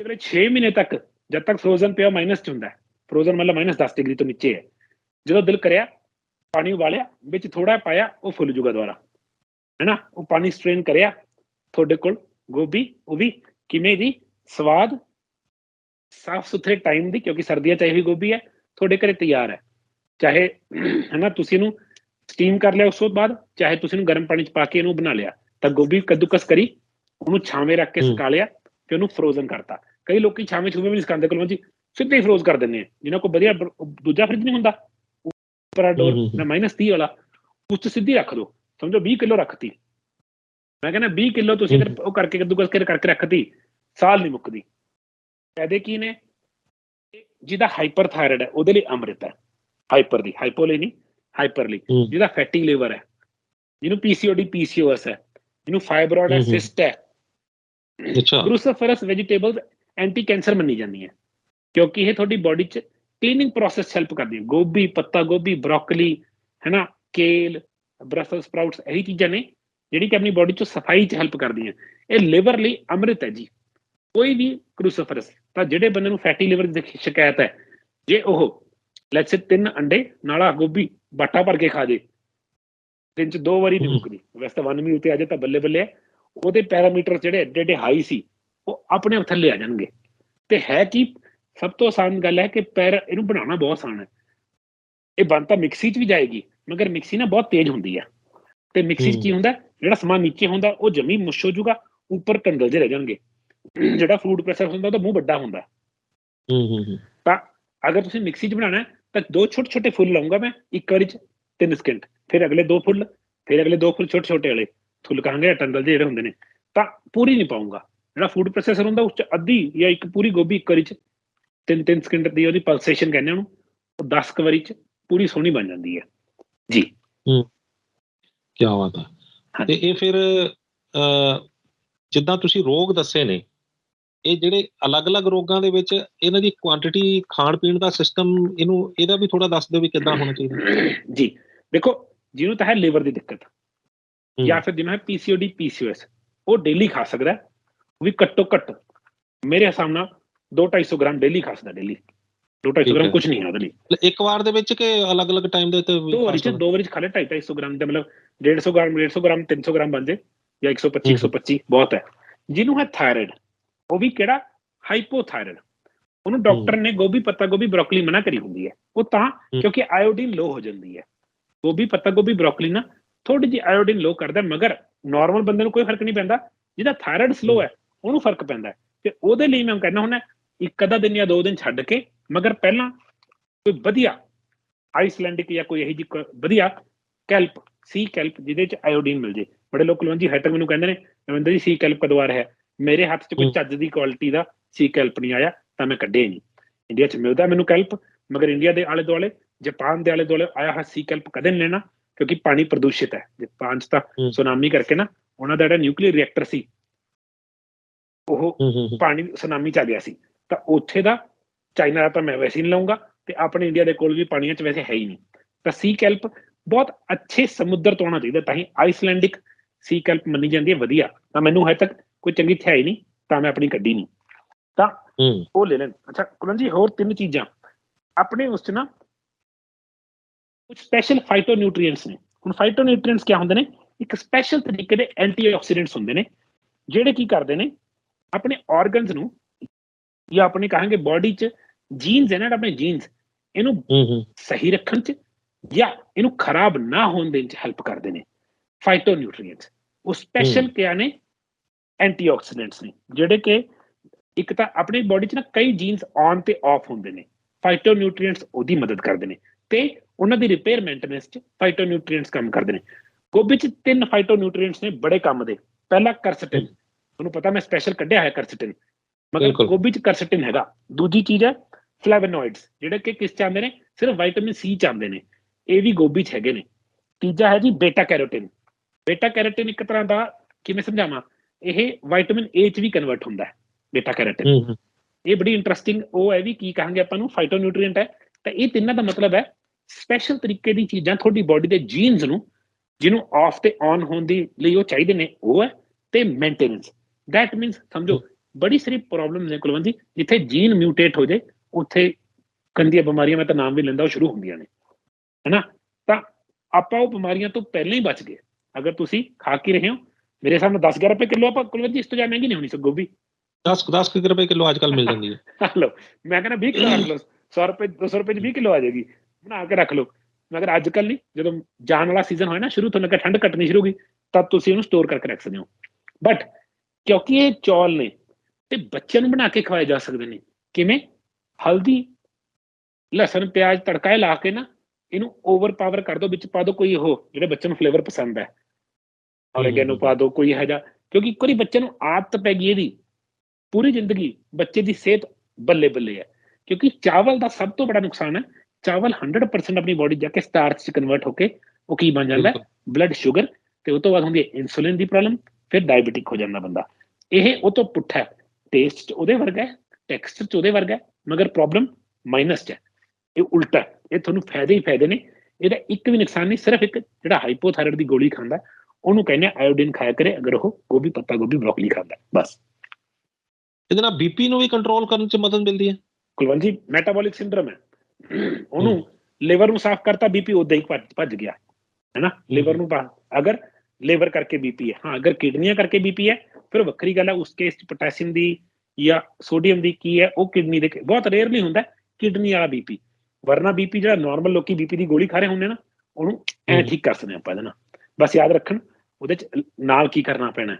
ਅਗਲੇ 6 ਮਹੀਨੇ ਤੱਕ ਜਦ ਤੱਕ ਫਰੋਜ਼ਨ ਪਿਆ ਮਾਈਨਸ ਚ ਹੁੰਦਾ ਹੈ। ਫਰੋਜ਼ਨ ਮਤਲਬ ਮਾਈਨਸ 10 ਡਿਗਰੀ ਤੋਂ ਨੀਚੇ ਹੈ। ਜਦੋਂ ਦਿਲ ਕਰਿਆ ਪਾਣੀ ਉਬਾਲਿਆ ਵਿੱਚ ਥੋੜਾ ਪਾਇਆ ਉਹ ਫੁੱਲ ਜੂਗਾ ਦੁਬਾਰਾ। ਹੈਨਾ? ਉਹ ਪਾਣੀ ਸਟ੍ਰੇਨ ਕਰਿਆ ਤੁਹਾਡੇ ਕੋਲ ਗੋਭੀ ਉਹ ਵੀ ਕਿਵੇਂ ਦੀ? ਸਵਾਦ ਸਾਫ਼ ਸੁਥਰੇ ਟਾਈਮ ਦੀ ਕਿਉਂਕਿ ਸਰਦੀਆਂ ਚ ਇਹ ਵੀ ਗੋਭੀ ਹੈ ਤੁਹਾਡੇ ਘਰੇ ਤਿਆਰ ਹੈ। ਚਾਹੇ ਹੈਨਾ ਤੁਸੀਂ ਇਹਨੂੰ ਸਟੀਮ ਕਰ ਲਿਆ ਉਸ ਤੋਂ ਬਾਅਦ ਚਾਹੇ ਤੁਸੀਂ ਇਹਨੂੰ ਗਰਮ ਪਾਣੀ ਚ ਪਾ ਕੇ ਇਹਨੂੰ ਬਣਾ ਲਿਆ ਤਾਂ ਗੋਭੀ ਕੱਦੂਕਸ ਕਰੀ ਉਹਨੂੰ ਛਾਵੇਂ ਰੱਖ ਕੇ। ਸੁਕਾ ਲਿਆ ਤੇ ਉਹਨੂੰ ਫਰੋਜ਼ਨ ਕਰਤਾ। ਕਈ ਲੋਕੀ ਛਾਵੇਂ ਛੂਵੇਂ ਵੀ ਸੁਕਾਉਂਦੇ ਕੋਲੋਂ ਜੀ ਸਿੱਧੇ ਹੀ ਫਰੋਜ਼ ਕਰ ਦਿੰਦੇ ਆ ਜਿਨ੍ਹਾਂ ਕੋਲ ਵਧੀਆ ਦੂਜਾ ਫ੍ਰਿਜ ਨਹੀਂ ਹੁੰਦਾ। ਉੱਪਰ ਡੋਰ। ਨਾ ਮਾਈਨਸ 30 ਵਾਲਾ ਉਸ 'ਚ ਸਿੱਧੀ ਰੱਖ ਦਿਓ ਸਮਝੋ 20 ਕਿਲੋ ਰੱਖਤੀ। ਮੈਂ ਕਹਿੰਦਾ 20 ਕਿਲੋ ਤੁਸੀਂ ਅਗਰ ਉਹ ਕਰਕੇ ਕੱਦੂਕਸ ਕਰਕੇ ਰੱਖਤੀ ਸਾਲ ਨਹੀਂ ਮੁੱਕਦੀ। ਫਾਇਦੇ ਕੀ ਨੇ? ਜਿਹਦਾ ਹਾਈਪਰ ਥਾਇਰਾਇਡ ਹੈ ਉਹਦੇ ਲਈ ਅੰਮ੍ਰਿਤ ਹੈ। ਹਾਈਪਰ ਦੀ ਹਾਈਪੋ ਲਈ ਨਹੀਂ ਹਾਈਪਰ ਲਈ ਹੂੰ। ਜਿਹਦਾ ਫੈਟੀ ਲਿਵਰ ਹੈ ਜਿਹਨੂੰ ਪੀਸੀਓਡੀ ਪੀਸੀਓਐਸ ਹੈ ਜਿਹਨੂੰ ਫਾਈਬਰੋਇਡ ਹੈ ਹੂੰ, ਹੂੰ। ਸਿਸਟ ਹੈ ਅੱਛਾ ਕ੍ਰੂਸੀਫਰਸ ਵੈਜੀਟੇਬਲਸ ਐਂਟੀ ਕੈਂਸਰ ਮੰਨੀ ਜਾਂਦੀਆਂ ਕਿਉਂਕਿ ਇਹ ਤੁਹਾਡੀ ਬਾਡੀ 'ਚ ਕਲੀਨਿੰਗ ਪ੍ਰੋਸੈਸ ਹੈਲਪ ਕਰਦੀ ਹੈ ਗੋਭੀ ਪੱਤਾ ਗੋਭੀ ਬ੍ਰੋਕਲੀ ਹੈਨਾ ਕੇਲ ਬ੍ਰਸਲ ਸਪਰਾਊਟਸ ਇਹੀ ਚੀਜ਼ਾਂ ਨੇ ਜਿਹੜੀ ਕਿ ਆਪਣੀ ਬਾਡੀ 'ਚ ਸਫ਼ਾਈ 'ਚ ਹੈਲਪ ਕਰਦੀਆਂ ਇਹ ਲਿਵਰ ਲਈ ਅੰਮ੍ਰਿਤ ਹੈ ਜੀ ਕੋਈ ਵੀ ਕ੍ਰੂਸੀਫਰਸ ਤਾਂ ਜਿਹੜੇ ਬੰਦੇ ਨੂੰ ਫੈਟੀ ਲਿਵਰ ਦੀ ਸ਼ਿਕਾਇਤ ਹੈ ਜੇ ਉਹ ਲੈਟਸ ਸੇ ਤਿੰਨ ਅੰਡੇ ਨਾਲਾ ਗੋਭੀ ਬਾਟਾ ਭਰ ਕੇ ਖਾ ਜੇ ਦਿਨ 'ਚ ਦੋ ਵਾਰੀ ਨਹੀਂ। ਮੁੱਕਦੀ ਵੈਸੇ ਤਾਂ 1 ਮੀਲ ਤੇ ਆ ਜੇ ਤਾਂ ਬੱਲੇ ਬੱਲੇ। ਉਹਦੇ ਪੈਰਾਮੀਟਰ ਜਿਹੜੇ ਏਡੇ ਏਡੇ ਹਾਈ ਸੀ ਉਹ ਆਪਣੇ ਆਪ ਥੱਲੇ ਆ ਜਾਣਗੇ ਤੇ ਹੈ ਕੀ ਸਭ ਤੋਂ ਆਸਾਨ ਗੱਲ ਹੈ ਕਿ ਪੈਰ ਇਹਨੂੰ ਬਣਾਉਣਾ ਬਹੁਤ ਆਸਾਨ ਹੈ ਇਹ ਬਣ ਤਾਂ ਮਿਕਸੀ 'ਚ ਵੀ ਜਾਏਗੀ ਮਗਰ ਮਿਕਸੀ ਨਾ ਬਹੁਤ ਤੇਜ਼ ਹੁੰਦੀ ਹੈ ਤੇ ਮਿਕਸੀ 'ਚ। ਕੀ ਹੁੰਦਾ? ਜਿਹੜਾ ਸਮਾਨ ਨੀਚੇ ਹੁੰਦਾ ਉਹ ਜਮੀ ਮੁਸ਼ ਹੋ ਜਾਊਗਾ ਉੱਪਰ ਟੰਡਲ ਜਿਹੇ ਰਹਿ ਜਾਣਗੇ ਜਿਹੜਾ ਫੂਡ ਪ੍ਰੋਸੈਸਰ ਹੁੰਦਾ ਉਹਦਾ ਮੂੰਹ ਵੱਡਾ ਹੁੰਦਾ ਹੈ। ਹੂੰ ਤਾਂ ਅਗਰ ਤੁਸੀਂ ਮਿਕਸੀ 'ਚ ਬਣਾਉਣਾ ਹੈ ਤਾਂ ਦੋ ਛੋਟੇ ਛੋਟੇ ਫੁੱਲ ਲਾਉਂਗਾ ਮੈਂ ਇੱਕ ਵਾਰੀ 'ਚ 3 ਸਕਿੰਟ ਫਿਰ ਅਗਲੇ ਦੋ ਫੁੱਲ ਫਿਰ ਅਗਲੇ ਦੋ ਫੁੱਲ ਛੋਟੇ ਛੋਟੇ ਵਾਲੇ ਫੁੱਲ ਕਹਾਂਗੇ ਟੰਡਲ ਜਿਹੇ ਜਿਹੜੇ ਹੁੰਦੇ ਨੇ ਤਾਂ ਪੂਰੀ ਨਹੀਂ ਪਾਉਂਗਾ ਜਿਹੜਾ ਫੂਡ ਪ੍ਰੋਸੈਸਰ ਹੁੰਦਾ ਉਸ 'ਚ ਅੱਧੀ ਜਾਂ ਇੱਕ ਪੂਰੀ ਗੋਭੀ ਇੱਕ ਵਾਰੀ 'ਚ ਤਿੰਨ ਤਿੰਨ ਸਕਿੰਟ ਦੀ ਉਹਦੀ ਪਲਸੇਸ਼ਨ ਕਹਿੰਦੇ ਉਹਨੂੰ ਉਹ 10 ਕੁ ਵਾਰੀ 'ਚ ਪੂਰੀ ਸੋਹਣੀ ਬਣ ਜਾਂਦੀ ਹੈ ਜੀ ਕੀ ਬਾਤ ਹੈ ਤੇ ਇਹ ਫਿਰ ਅ, ਜਿੱਦਾਂ ਤੁਸੀਂ ਰੋਗ ਦੱਸੇ ਨੇ ਇਹ ਜਿਹੜੇ ਅਲੱਗ-ਅਲੱਗ ਰੋਗਾਂ ਦੇ ਵਿੱਚ ਇਹਨਾਂ ਦੀ ਕੁਆਂਟੀਟੀ ਖਾਣ ਪੀਣ ਦਾ ਸਿਸਟਮ ਇਹਨੂੰ ਇਹਦਾ ਵੀ ਥੋੜਾ ਦੱਸ ਦਿਓ ਵੀ ਕਿੱਦਾਂ ਹੋਣਾ ਚਾਹੀਦਾ। ਜੀ ਦੇਖੋ ਜਿਹਨੂੰ ਤਾਂ ਹੈ ਲਿਵਰ ਦੀ ਦਿੱਕਤ ਜਾਂ ਫਿਰ ਜਿਹਨੂੰ ਹੈ ਪੀਸੀਓਡੀ ਪੀਸੀਓਐਸ ਉਹ ਡੇਲੀ ਖਾ ਸਕਦਾ ਵੀ ਘੱਟੋ ਘੱਟ ਮੇਰੇ ਹਿਸਾਬ ਨਾਲ 2-250 ਗ੍ਰਾਮ ਡੇਲੀ ਖਾ ਸਕਦਾ ਡੇਲੀ 2-250 ਠੀਕ ਗ੍ਰਾਮ। ਕੁਝ ਨਹੀਂ ਹੈ ਉਹਦੇ ਲਈ। ਇੱਕ ਵਾਰ ਦੇ ਵਿੱਚ ਕਿ ਅਲੱਗ-ਅਲੱਗ ਟਾਈਮ ਦੇ ਉੱਤੇ ਦੋ ਵਾਰੀ ਚ ਦੋ ਵਾਰੀ ਚ ਖਾ ਲੈ 2-250 ਗ੍ਰਾਮ ਦਾ ਮਤਲਬ 150 ਗ੍ਰਾਮ 150 ਗ੍ਰਾਮ 300 ਗ੍ਰਾਮ ਬਣ ਜੇ ਜਾਂ 125 ਹਮ। 125 ਬਹੁਤ ਹੈ। ਜਿਹਨੂੰ ਹੈ ਥਾਇਰਾਇਡ ਉਹ ਵੀ ਕਿਹੜਾ ਹਾਈਪੋਥਾਇਰਾਇਡ ਉਹਨੂੰ ਡਾਕਟਰ ਨੇ ਗੋਭੀ ਪੱਤਾ ਗੋਭੀ ਬਰੋਕਲੀ ਮਨਾ ਕਰੀ ਹੁੰਦੀ ਹੈ। ਉਹ ਤਾਂ ਕਿਉਂਕਿ ਆਇਓਡੀਨ ਲੋ ਹੋ ਜਾਂਦੀ ਹੈ। ਗੋਭੀ ਪੱਤਾ ਗੋਭੀ ਬਰੋਕਲੀ ਨਾ ਥੋੜੀ ਜਿਹੀ ਆਇਓਡੀਨ ਲੋ ਕਰਦਾ ਮਗਰ ਨਾਰਮਲ ਬੰਦੇ ਨੂੰ ਕੋਈ ਫ਼ਰਕ ਨਹੀਂ ਪੈਂਦਾ। ਜਿਹਦਾ ਥਾਇਰਾਇਡ ਸਲੋ ਹੈ ਉਹਨੂੰ ਫ਼ਰਕ ਪੈਂਦਾ। ਤੇ ਉਹਦੇ ਲਈ ਮੈਂ ਕਹਿੰਦਾ ਹੁੰਦਾ ਇੱਕ ਅੱਧਾ ਦਿਨ ਜਾਂ ਦੋ ਦਿਨ ਛੱਡ ਕੇ ਮਗਰ ਪਹਿਲਾਂ ਕੋਈ ਵਧੀਆ ਆਈਸਲੈਂਡਿਕ ਜਾਂ ਕੋਈ ਇਹੀ ਜਿਹੀ ਵਧੀਆ ਕੈਲਪ ਸੀ ਕੈਲਪ ਜਿਹਦੇ ਚ ਆਇਓਡੀਨ ਮਿਲ ਜੇ। ਬੜੇ ਲੋਕ ਲਵੰਜੀ ਹਾਈਟਰ ਮੈਨੂੰ ਕਹਿੰਦੇ ਨੇ ਰਵਿੰਦਰ ਜੀ ਸੀ ਕੈਲਪ ਕਦੋਂ ਆ ਰਿਹਾ ਹੈ? ਮੇਰੇ ਹੱਥ 'ਚ ਕੋਈ। ਚੱਜ ਦੀ ਕੁਆਲਿਟੀ ਦਾ ਸੀ ਕੈਲਪ ਨਹੀਂ ਆਇਆ ਤਾਂ ਮੈਂ ਕੱਢਿਆ ਹੀ ਨਹੀਂ ਇੰਡੀਆ 'ਚ ਮਿਲਦਾ ਮੈਨੂੰ ਕੈਲਪ ਮਗਰ ਇੰਡੀਆ ਦੇ ਆਲੇ ਦੁਆਲੇ ਜਾਪਾਨ ਦੇ ਆਲੇ ਦੁਆਲੇ ਆਇਆ ਹੋਇਆ ਸੀ ਕੈਲਪ ਕਦੇ ਨਹੀਂ ਲੈਣਾ ਕਿਉਂਕਿ ਪਾਣੀ ਪ੍ਰਦੂਸ਼ਿਤ ਹੈ ਜਾਪਾਨ 'ਚ ਤਾਂ। ਸੁਨਾਮੀ ਕਰਕੇ ਨਾ ਉਹਨਾਂ ਦਾ ਜਿਹੜਾ ਨਿਊਕਲੀਅਰ ਰਿਐਕਟਰ ਸੀ ਉਹ ਹੂੰ ਹੂੰ ਹੂੰ। ਪਾਣੀ ਸੁਨਾਮੀ ਚ ਆ ਗਿਆ ਸੀ ਤਾਂ ਉੱਥੇ ਦਾ ਚਾਈਨਾ ਦਾ ਤਾਂ ਮੈਂ ਵੈਸੇ ਹੀ ਨਹੀਂ ਲਵਾਂਗਾ ਤੇ ਆਪਣੇ ਇੰਡੀਆ ਦੇ ਕੋਲ ਵੀ ਪਾਣੀਆਂ ਚ ਵੈਸੇ ਹੈ ਹੀ ਨਹੀਂ ਤਾਂ ਸੀ ਕੈਲਪ ਬਹੁਤ ਅੱਛੇ ਸਮੁੰਦਰ ਤੋਂ ਆਉਣਾ ਚਾਹੀਦਾ ਤਾਂ ਹੀ ਆਈਸਲੈਂਡਿਕ ਸੀ ਕੈਲਪ ਮੰਨੀ ਜਾਂਦੀ ਹੈ ਵਧੀਆ ਤਾਂ ਮੈਨੂੰ ਹਜੇ ਤੱਕ ਕੋਈ ਚੰਗੀ ਥਿਆਈ ਨਹੀਂ ਤਾਂ ਮੈਂ ਆਪਣੀ ਕੱਢੀ ਨਹੀਂ ਤਾਂ ਹੂੰ। ਉਹ ਲੈ ਲੈਣ। ਅੱਛਾ ਕੁਲਨ ਜੀ ਹੋਰ ਤਿੰਨ ਚੀਜ਼ਾਂ। ਆਪਣੇ ਉਸ ਚ ਨਾ ਕੁਝ ਸਪੈਸ਼ਲ ਫਾਈਟੋ ਨਿਊਟ੍ਰੀਐਂਟਸ ਨੇ। ਹੁਣ ਫਾਈਟੋ ਨਿਊਟ੍ਰੀਐਂਟਸ ਕੀ ਹੁੰਦੇ ਨੇ? ਇੱਕ ਸਪੈਸ਼ਲ ਤਰੀਕੇ ਦੇ ਐਂਟੀਆਕਸੀਡੈਂਟਸ ਹੁੰਦੇ ਨੇ ਜਿਹੜੇ ਕੀ ਕਰਦੇ ਨੇ ਆਪਣੇ ਆਰਗਨਸ ਨੂੰ ਜਾਂ ਆਪਣੇ ਕਹਾਂਗੇ ਬਾਡੀ ਚ ਜੀਨਸ ਹੈ ਨਾ ਆਪਣੇ ਜੀਨਸ ਇਹਨੂੰ ਹੂੰ ਹੂੰ। ਸਹੀ ਰੱਖਣ ਚ ਜਾਂ ਇਹਨੂੰ ਖਰਾਬ ਨਾ ਹੋਣ ਦੇਣ ਚ ਹੈਲਪ ਕਰਦੇ ਨੇ। ਫਾਈਟੋ ਨਿਊਟ੍ਰੀਐਂਟਸ ਉਹ ਸਪੈਸ਼ਲ। ਕਿਆ ਨੇ? ਐਂਟੀਆਕਸੀਡੈਂਟਸ ਨੇ ਜਿਹੜੇ ਕਿ ਇੱਕ ਤਾਂ ਆਪਣੀ ਬਾਡੀ ਚ ਨਾ ਕਈ ਜੀਨਸ ਔਨ ਤੇ ਆਫ ਹੁੰਦੇ ਨੇ ਫਾਈਟੋ ਨਿਊਟ੍ਰੀਐਂਟਸ ਉਹਦੀ ਮਦਦ ਕਰਦੇ ਨੇ ਤੇ ਉਹਨਾਂ ਦੀ ਰਿਪੇਅਰ ਮੇਨਟੇਨੈਂਸ ਚ ਫਾਈਟੋ ਨਿਊਟ੍ਰੀਐਂਟਸ ਕੰਮ ਕਰਦੇ ਨੇ। ਗੋਭੀ ਚ ਤਿੰਨ ਫਾਈਟੋ ਨਿਊਟ੍ਰੀਐਂਟਸ ਨੇ ਬੜੇ ਕੰਮ ਦੇ ਪਹਿਲਾ ਕਰਸਟਿਨ ਤੁਹਾਨੂੰ ਪਤਾ ਮੈਂ ਸਪੈਸ਼ਲ ਕੱਢਿਆ ਹੈ ਕਰਸਟਿਨ ਮਗਰ। ਗੋਭੀ ਚ ਕਰਸਟਿਨ ਹੈਗਾ ਦੂਜੀ ਚੀਜ਼ ਹੈ ਫਲੈਵੋਨੋਇਡਸ ਜਿਹੜੇ ਕਿ ਕਿਸ ਚ ਆਉਂਦੇ ਨੇ? ਸਿਰਫ ਵਿਟਾਮਿਨ ਸੀ ਚ ਆਉਂਦੇ ਨੇ ਇਹ ਵੀ ਗੋਭੀ ਚ ਹੈਗੇ ਨੇ। ਤੀਜਾ ਹੈ ਜੀ ਬੀਟਾ ਕੈਰੋਟਿਨ ਬੀਟਾ ਕੈਰੋਟਿਨ ਇੱਕ ਤਰ੍ਹਾਂ ਦਾ ਕਿਵੇਂ ਸਮਝਾਵਾਂ? ਇਹ ਵਿਟਾਮਿਨ ਏ ਚ ਵੀ ਕਨਵਰਟ ਹੁੰਦਾ ਹੈ ਬੀਟਾ ਕੈਰੋਟਿਨ ਇਹ ਬੜੀ ਇੰਟਰਸਟਿੰਗ ਉਹ ਹੈ ਵੀ ਕੀ ਕਹਾਂਗੇ ਆਪਾਂ ਨੂੰ ਫਾਈਟੋ ਨਿਊਟ੍ਰੀਐਂਟ ਹੈ। ਤਾਂ ਇਹ ਤਿੰਨਾਂ ਦਾ ਮਤਲਬ ਹੈ ਸਪੈਸ਼ਲ ਤਰੀਕੇ ਦੀ ਚੀਜ਼ਾਂ ਤੁਹਾਡੀ ਬਾਡੀ ਦੇ ਜੀਨਸ ਨੂੰ ਜਿਹਨੂੰ ਆਫ ਤੇ ਔਨ ਹੋਣ ਦੀ ਲਈ ਉਹ ਚਾਹੀਦੇ ਨੇ ਉਹ ਹੈ ਤੇ ਮੇਨਟੇਨੈਂਸ ਦੈਟ ਮੀਨਸ ਸਮਝੋ ਬੜੀ ਸਾਰੀ ਪ੍ਰੋਬਲਮ ਨੇ ਕੁਲਵੰਤ ਜੀ ਜਿੱਥੇ ਜੀਨ ਮਿਊਟੇਟ ਹੋ ਜਾਏ ਉੱਥੇ ਗੰਦੀਆਂ ਬਿਮਾਰੀਆਂ ਮੈਂ ਤਾਂ ਨਾਮ ਵੀ ਲੈਂਦਾ ਉਹ ਸ਼ੁਰੂ ਹੁੰਦੀਆਂ ਨੇ। ਹੈਨਾ? ਤਾਂ ਆਪਾਂ ਉਹ ਬਿਮਾਰੀਆਂ ਤੋਂ ਪਹਿਲਾਂ ਹੀ ਬਚ ਗਏ। ਅਗਰ ਤੁਸੀਂ ਖਾ ਕੇ ਰਹੇ ਹੋ ਮੇਰੇ ਸਾਹਮਣੇ 10 11 ਰੁਪਏ ਕਿਲੋ ਆਪਾਂ ਕੁਲਵੰਤ ਜੀ ਇਸ ਤੋਂ ਜ਼ਿਆਦਾ ਮਹਿੰਗੀ ਨਹੀਂ ਹੋਣੀ ਸੋ ਗੋਭੀ। 10 10 ਕੁ ਰੁਪਏ ਕਿਲੋ ਅੱਜ ਕੱਲ ਮਿਲ ਜਾਂਦੀ ਹੈ। [LAUGHS] ਲਓ ਮੈਂ ਕਹਿੰਦਾ 20 ਕਿਲੋ ਰੱਖ ਲਓ 100 ਰੁਪਏ 200 ਰੁਪਏ ਚ 20 ਕਿਲੋ ਆ ਜਾਏਗੀ। ਬਣਾ ਕੇ ਰੱਖ ਲਓ। ਮਗਰ ਅੱਜ ਕੱਲ ਨਹੀਂ ਜਦੋਂ ਜਾਣ ਵਾਲਾ ਸੀਜ਼ਨ ਹੋਇਆ ਨਾ ਸ਼ੁਰੂ ਤੋਂ ਲੱਗਾ ਠੰਡ ਘਟਣੀ ਸ਼ੁਰੂ ਹੋ ਗਈ ਤਦ ਤੁਸੀਂ ਉਹਨੂੰ ਸਟੋਰ ਕਰਕੇ ਰੱਖ ਸਕਦੇ ਹੋ। ਬਟ ਕਿਉਂਕਿ ਇਹ ਚੌਲ ਨੇ ਤੇ ਬੱਚਿਆਂ ਨੂੰ ਬਣਾ ਕੇ ਖਵਾਏ ਜਾ ਸਕਦੇ ਨੇ। ਕਿਵੇਂ? ਹਲਦੀ ਲਸਣ ਪਿਆਜ਼ ਤੜਕਾ ਇਹ ਲਾ ਕੇ ਨਾ ਇਹਨੂੰ ਓਵਰ ਪਾਵਰ ਕਰ ਦਿਓ ਵਿੱਚ ਪਾ ਦਿਓ ਕੋਈ ਉਹ ਜਿਹੜੇ ਬੱਚੇ ਨੂੰ ਫਲੇਵਰ ਪਸੰਦ ਹੈ। ਔਰੇਗੈਨੋ ਪਾ ਦਿਓ ਕੋਈ ਹੈ ਜਾ ਕਿਉਂਕਿ ਇੱਕ ਵਾਰੀ ਬੱਚੇ ਨੂੰ ਆਦਤ ਪੈ ਗਈ ਇਹਦੀ ਪੂਰੀ ਜ਼ਿੰਦਗੀ ਬੱਚੇ ਦੀ ਸਿਹਤ ਬੱਲੇ ਬੱਲੇ ਹੈ ਕਿਉਂਕਿ ਚਾਵਲ ਦਾ ਸਭ ਤੋਂ ਬੜਾ ਨੁਕਸਾਨ ਹੈ ਚਾਵਲ 100% ਆਪਣੀ ਬਾਡੀ ਜਾ ਕੇ ਸਟਾਰਚ ਚ ਕਨਵਰਟ ਹੋ ਕੇ ਉਹ ਕੀ ਬਣ ਜਾਂਦਾ ਬਲੱਡ ਸ਼ੂਗਰ ਤੇ ਉਹ ਤੋਂ ਬਾਅਦ ਹੁੰਦੀ ਹੈ ਇਨਸੂਲਿਨ ਦੀ ਪ੍ਰੋਬਲਮ ਫਿਰ ਡਾਇਬੀਟਿਕ ਹੋ ਜਾਂਦਾ ਬੰਦਾ। ਇਹ ਉਹ ਤੋਂ ਪੁੱਠਾ ਹੈ। ਟੇਸਟ ਚ ਉਹਦੇ ਵਰਗਾ ਹੈ ਟੈਕਸਚਰ ਚ ਉਹਦੇ ਵਰਗਾ ਹੈ ਮਗਰ ਪ੍ਰੋਬਲਮ ਮਾਈਨਸ ਚ ਹੈ। ਇਹ ਉਲਟਾ। ਇਹ ਤੁਹਾਨੂੰ ਫਾਇਦੇ ਹੀ ਫਾਇਦੇ ਨੇ। ਇਹਦਾ ਇੱਕ ਵੀ ਨੁਕਸਾਨ ਨਹੀਂ ਸਿਰਫ ਇੱਕ ਜਿਹੜਾ ਹਾਈਪੋਥਾਇਰਾਇਡ ਦੀ ਗੋਲੀ ਖਾਂਦਾ ਉਹਨੂੰ ਕਹਿੰਦੇ ਆਇਓਡੀਨ ਖਾਇਆ ਕਰੇ ਅਗਰ ਉਹ ਗੋਭੀ ਪੱਤਾ ਗੋਭੀ ਬ੍ਰੋਕਲੀ ਖਾਂਦਾ ਹੈ। ਬਸ। ਇਹਦੇ ਨਾਲ ਬੀਪੀ ਨੂੰ ਵੀ ਕੰਟਰੋਲ ਕਰਨ 'ਚ ਮਦਦ ਮਿਲਦੀ ਹੈ? ਕੁਲਵੰਤ ਜੀ ਮੈਟਾਬੋਲਿਕ ਸਿੰਡਰਮ ਹੈ। ਉਹਨੂੰ ਲਿਵਰ ਨੂੰ ਸਾਫ਼ ਕਰਤਾ ਬੀਪੀ ਉਦਾਂ ਹੀ ਭੱਜ ਗਿਆ। ਹੈਨਾ ਲਿਵਰ ਨੂੰ ਅਗਰ ਲਿਵਰ ਕਰਕੇ ਬੀਪੀ ਹੈ। ਹਾਂ ਅਗਰ ਕਿਡਨੀਆਂ ਕਰਕੇ ਬੀਪੀ ਹੈ ਫਿਰ ਵੱਖਰੀ ਗੱਲ ਹੈ ਉਸ ਕੇਸ ਚ ਪੋਟਾਸ਼ੀਅਮ ਦੀ ਜਾਂ ਸੋਡੀਅਮ ਦੀ ਕੀ ਹੈ ਉਹ ਕਿਡਨੀ ਦੇ ਬਹੁਤ ਰੇਅਰਲੀ ਹੁੰਦਾ ਕਿਡਨੀ ਵਾਲਾ ਬੀਪੀ ਵਰਨਾ ਬੀਪੀ ਜਿਹੜਾ ਨਾਰਮਲ ਲੋਕੀ ਬੀਪੀ ਦੀ ਗੋਲੀ ਖਾ ਰਹੇ ਹੁੰਦੇ ਨਾ ਉਹਨੂੰ ਐ। ਠੀਕ ਕਰ ਸਕਦੇ ਆਪਾਂ ਇਹਦੇ ਨਾਲ। ਬਸ ਯਾਦ ਰੱਖਣ ਉਹਦੇ ਚ ਨਾਲ ਕੀ ਕਰਨਾ ਪੈਣਾ?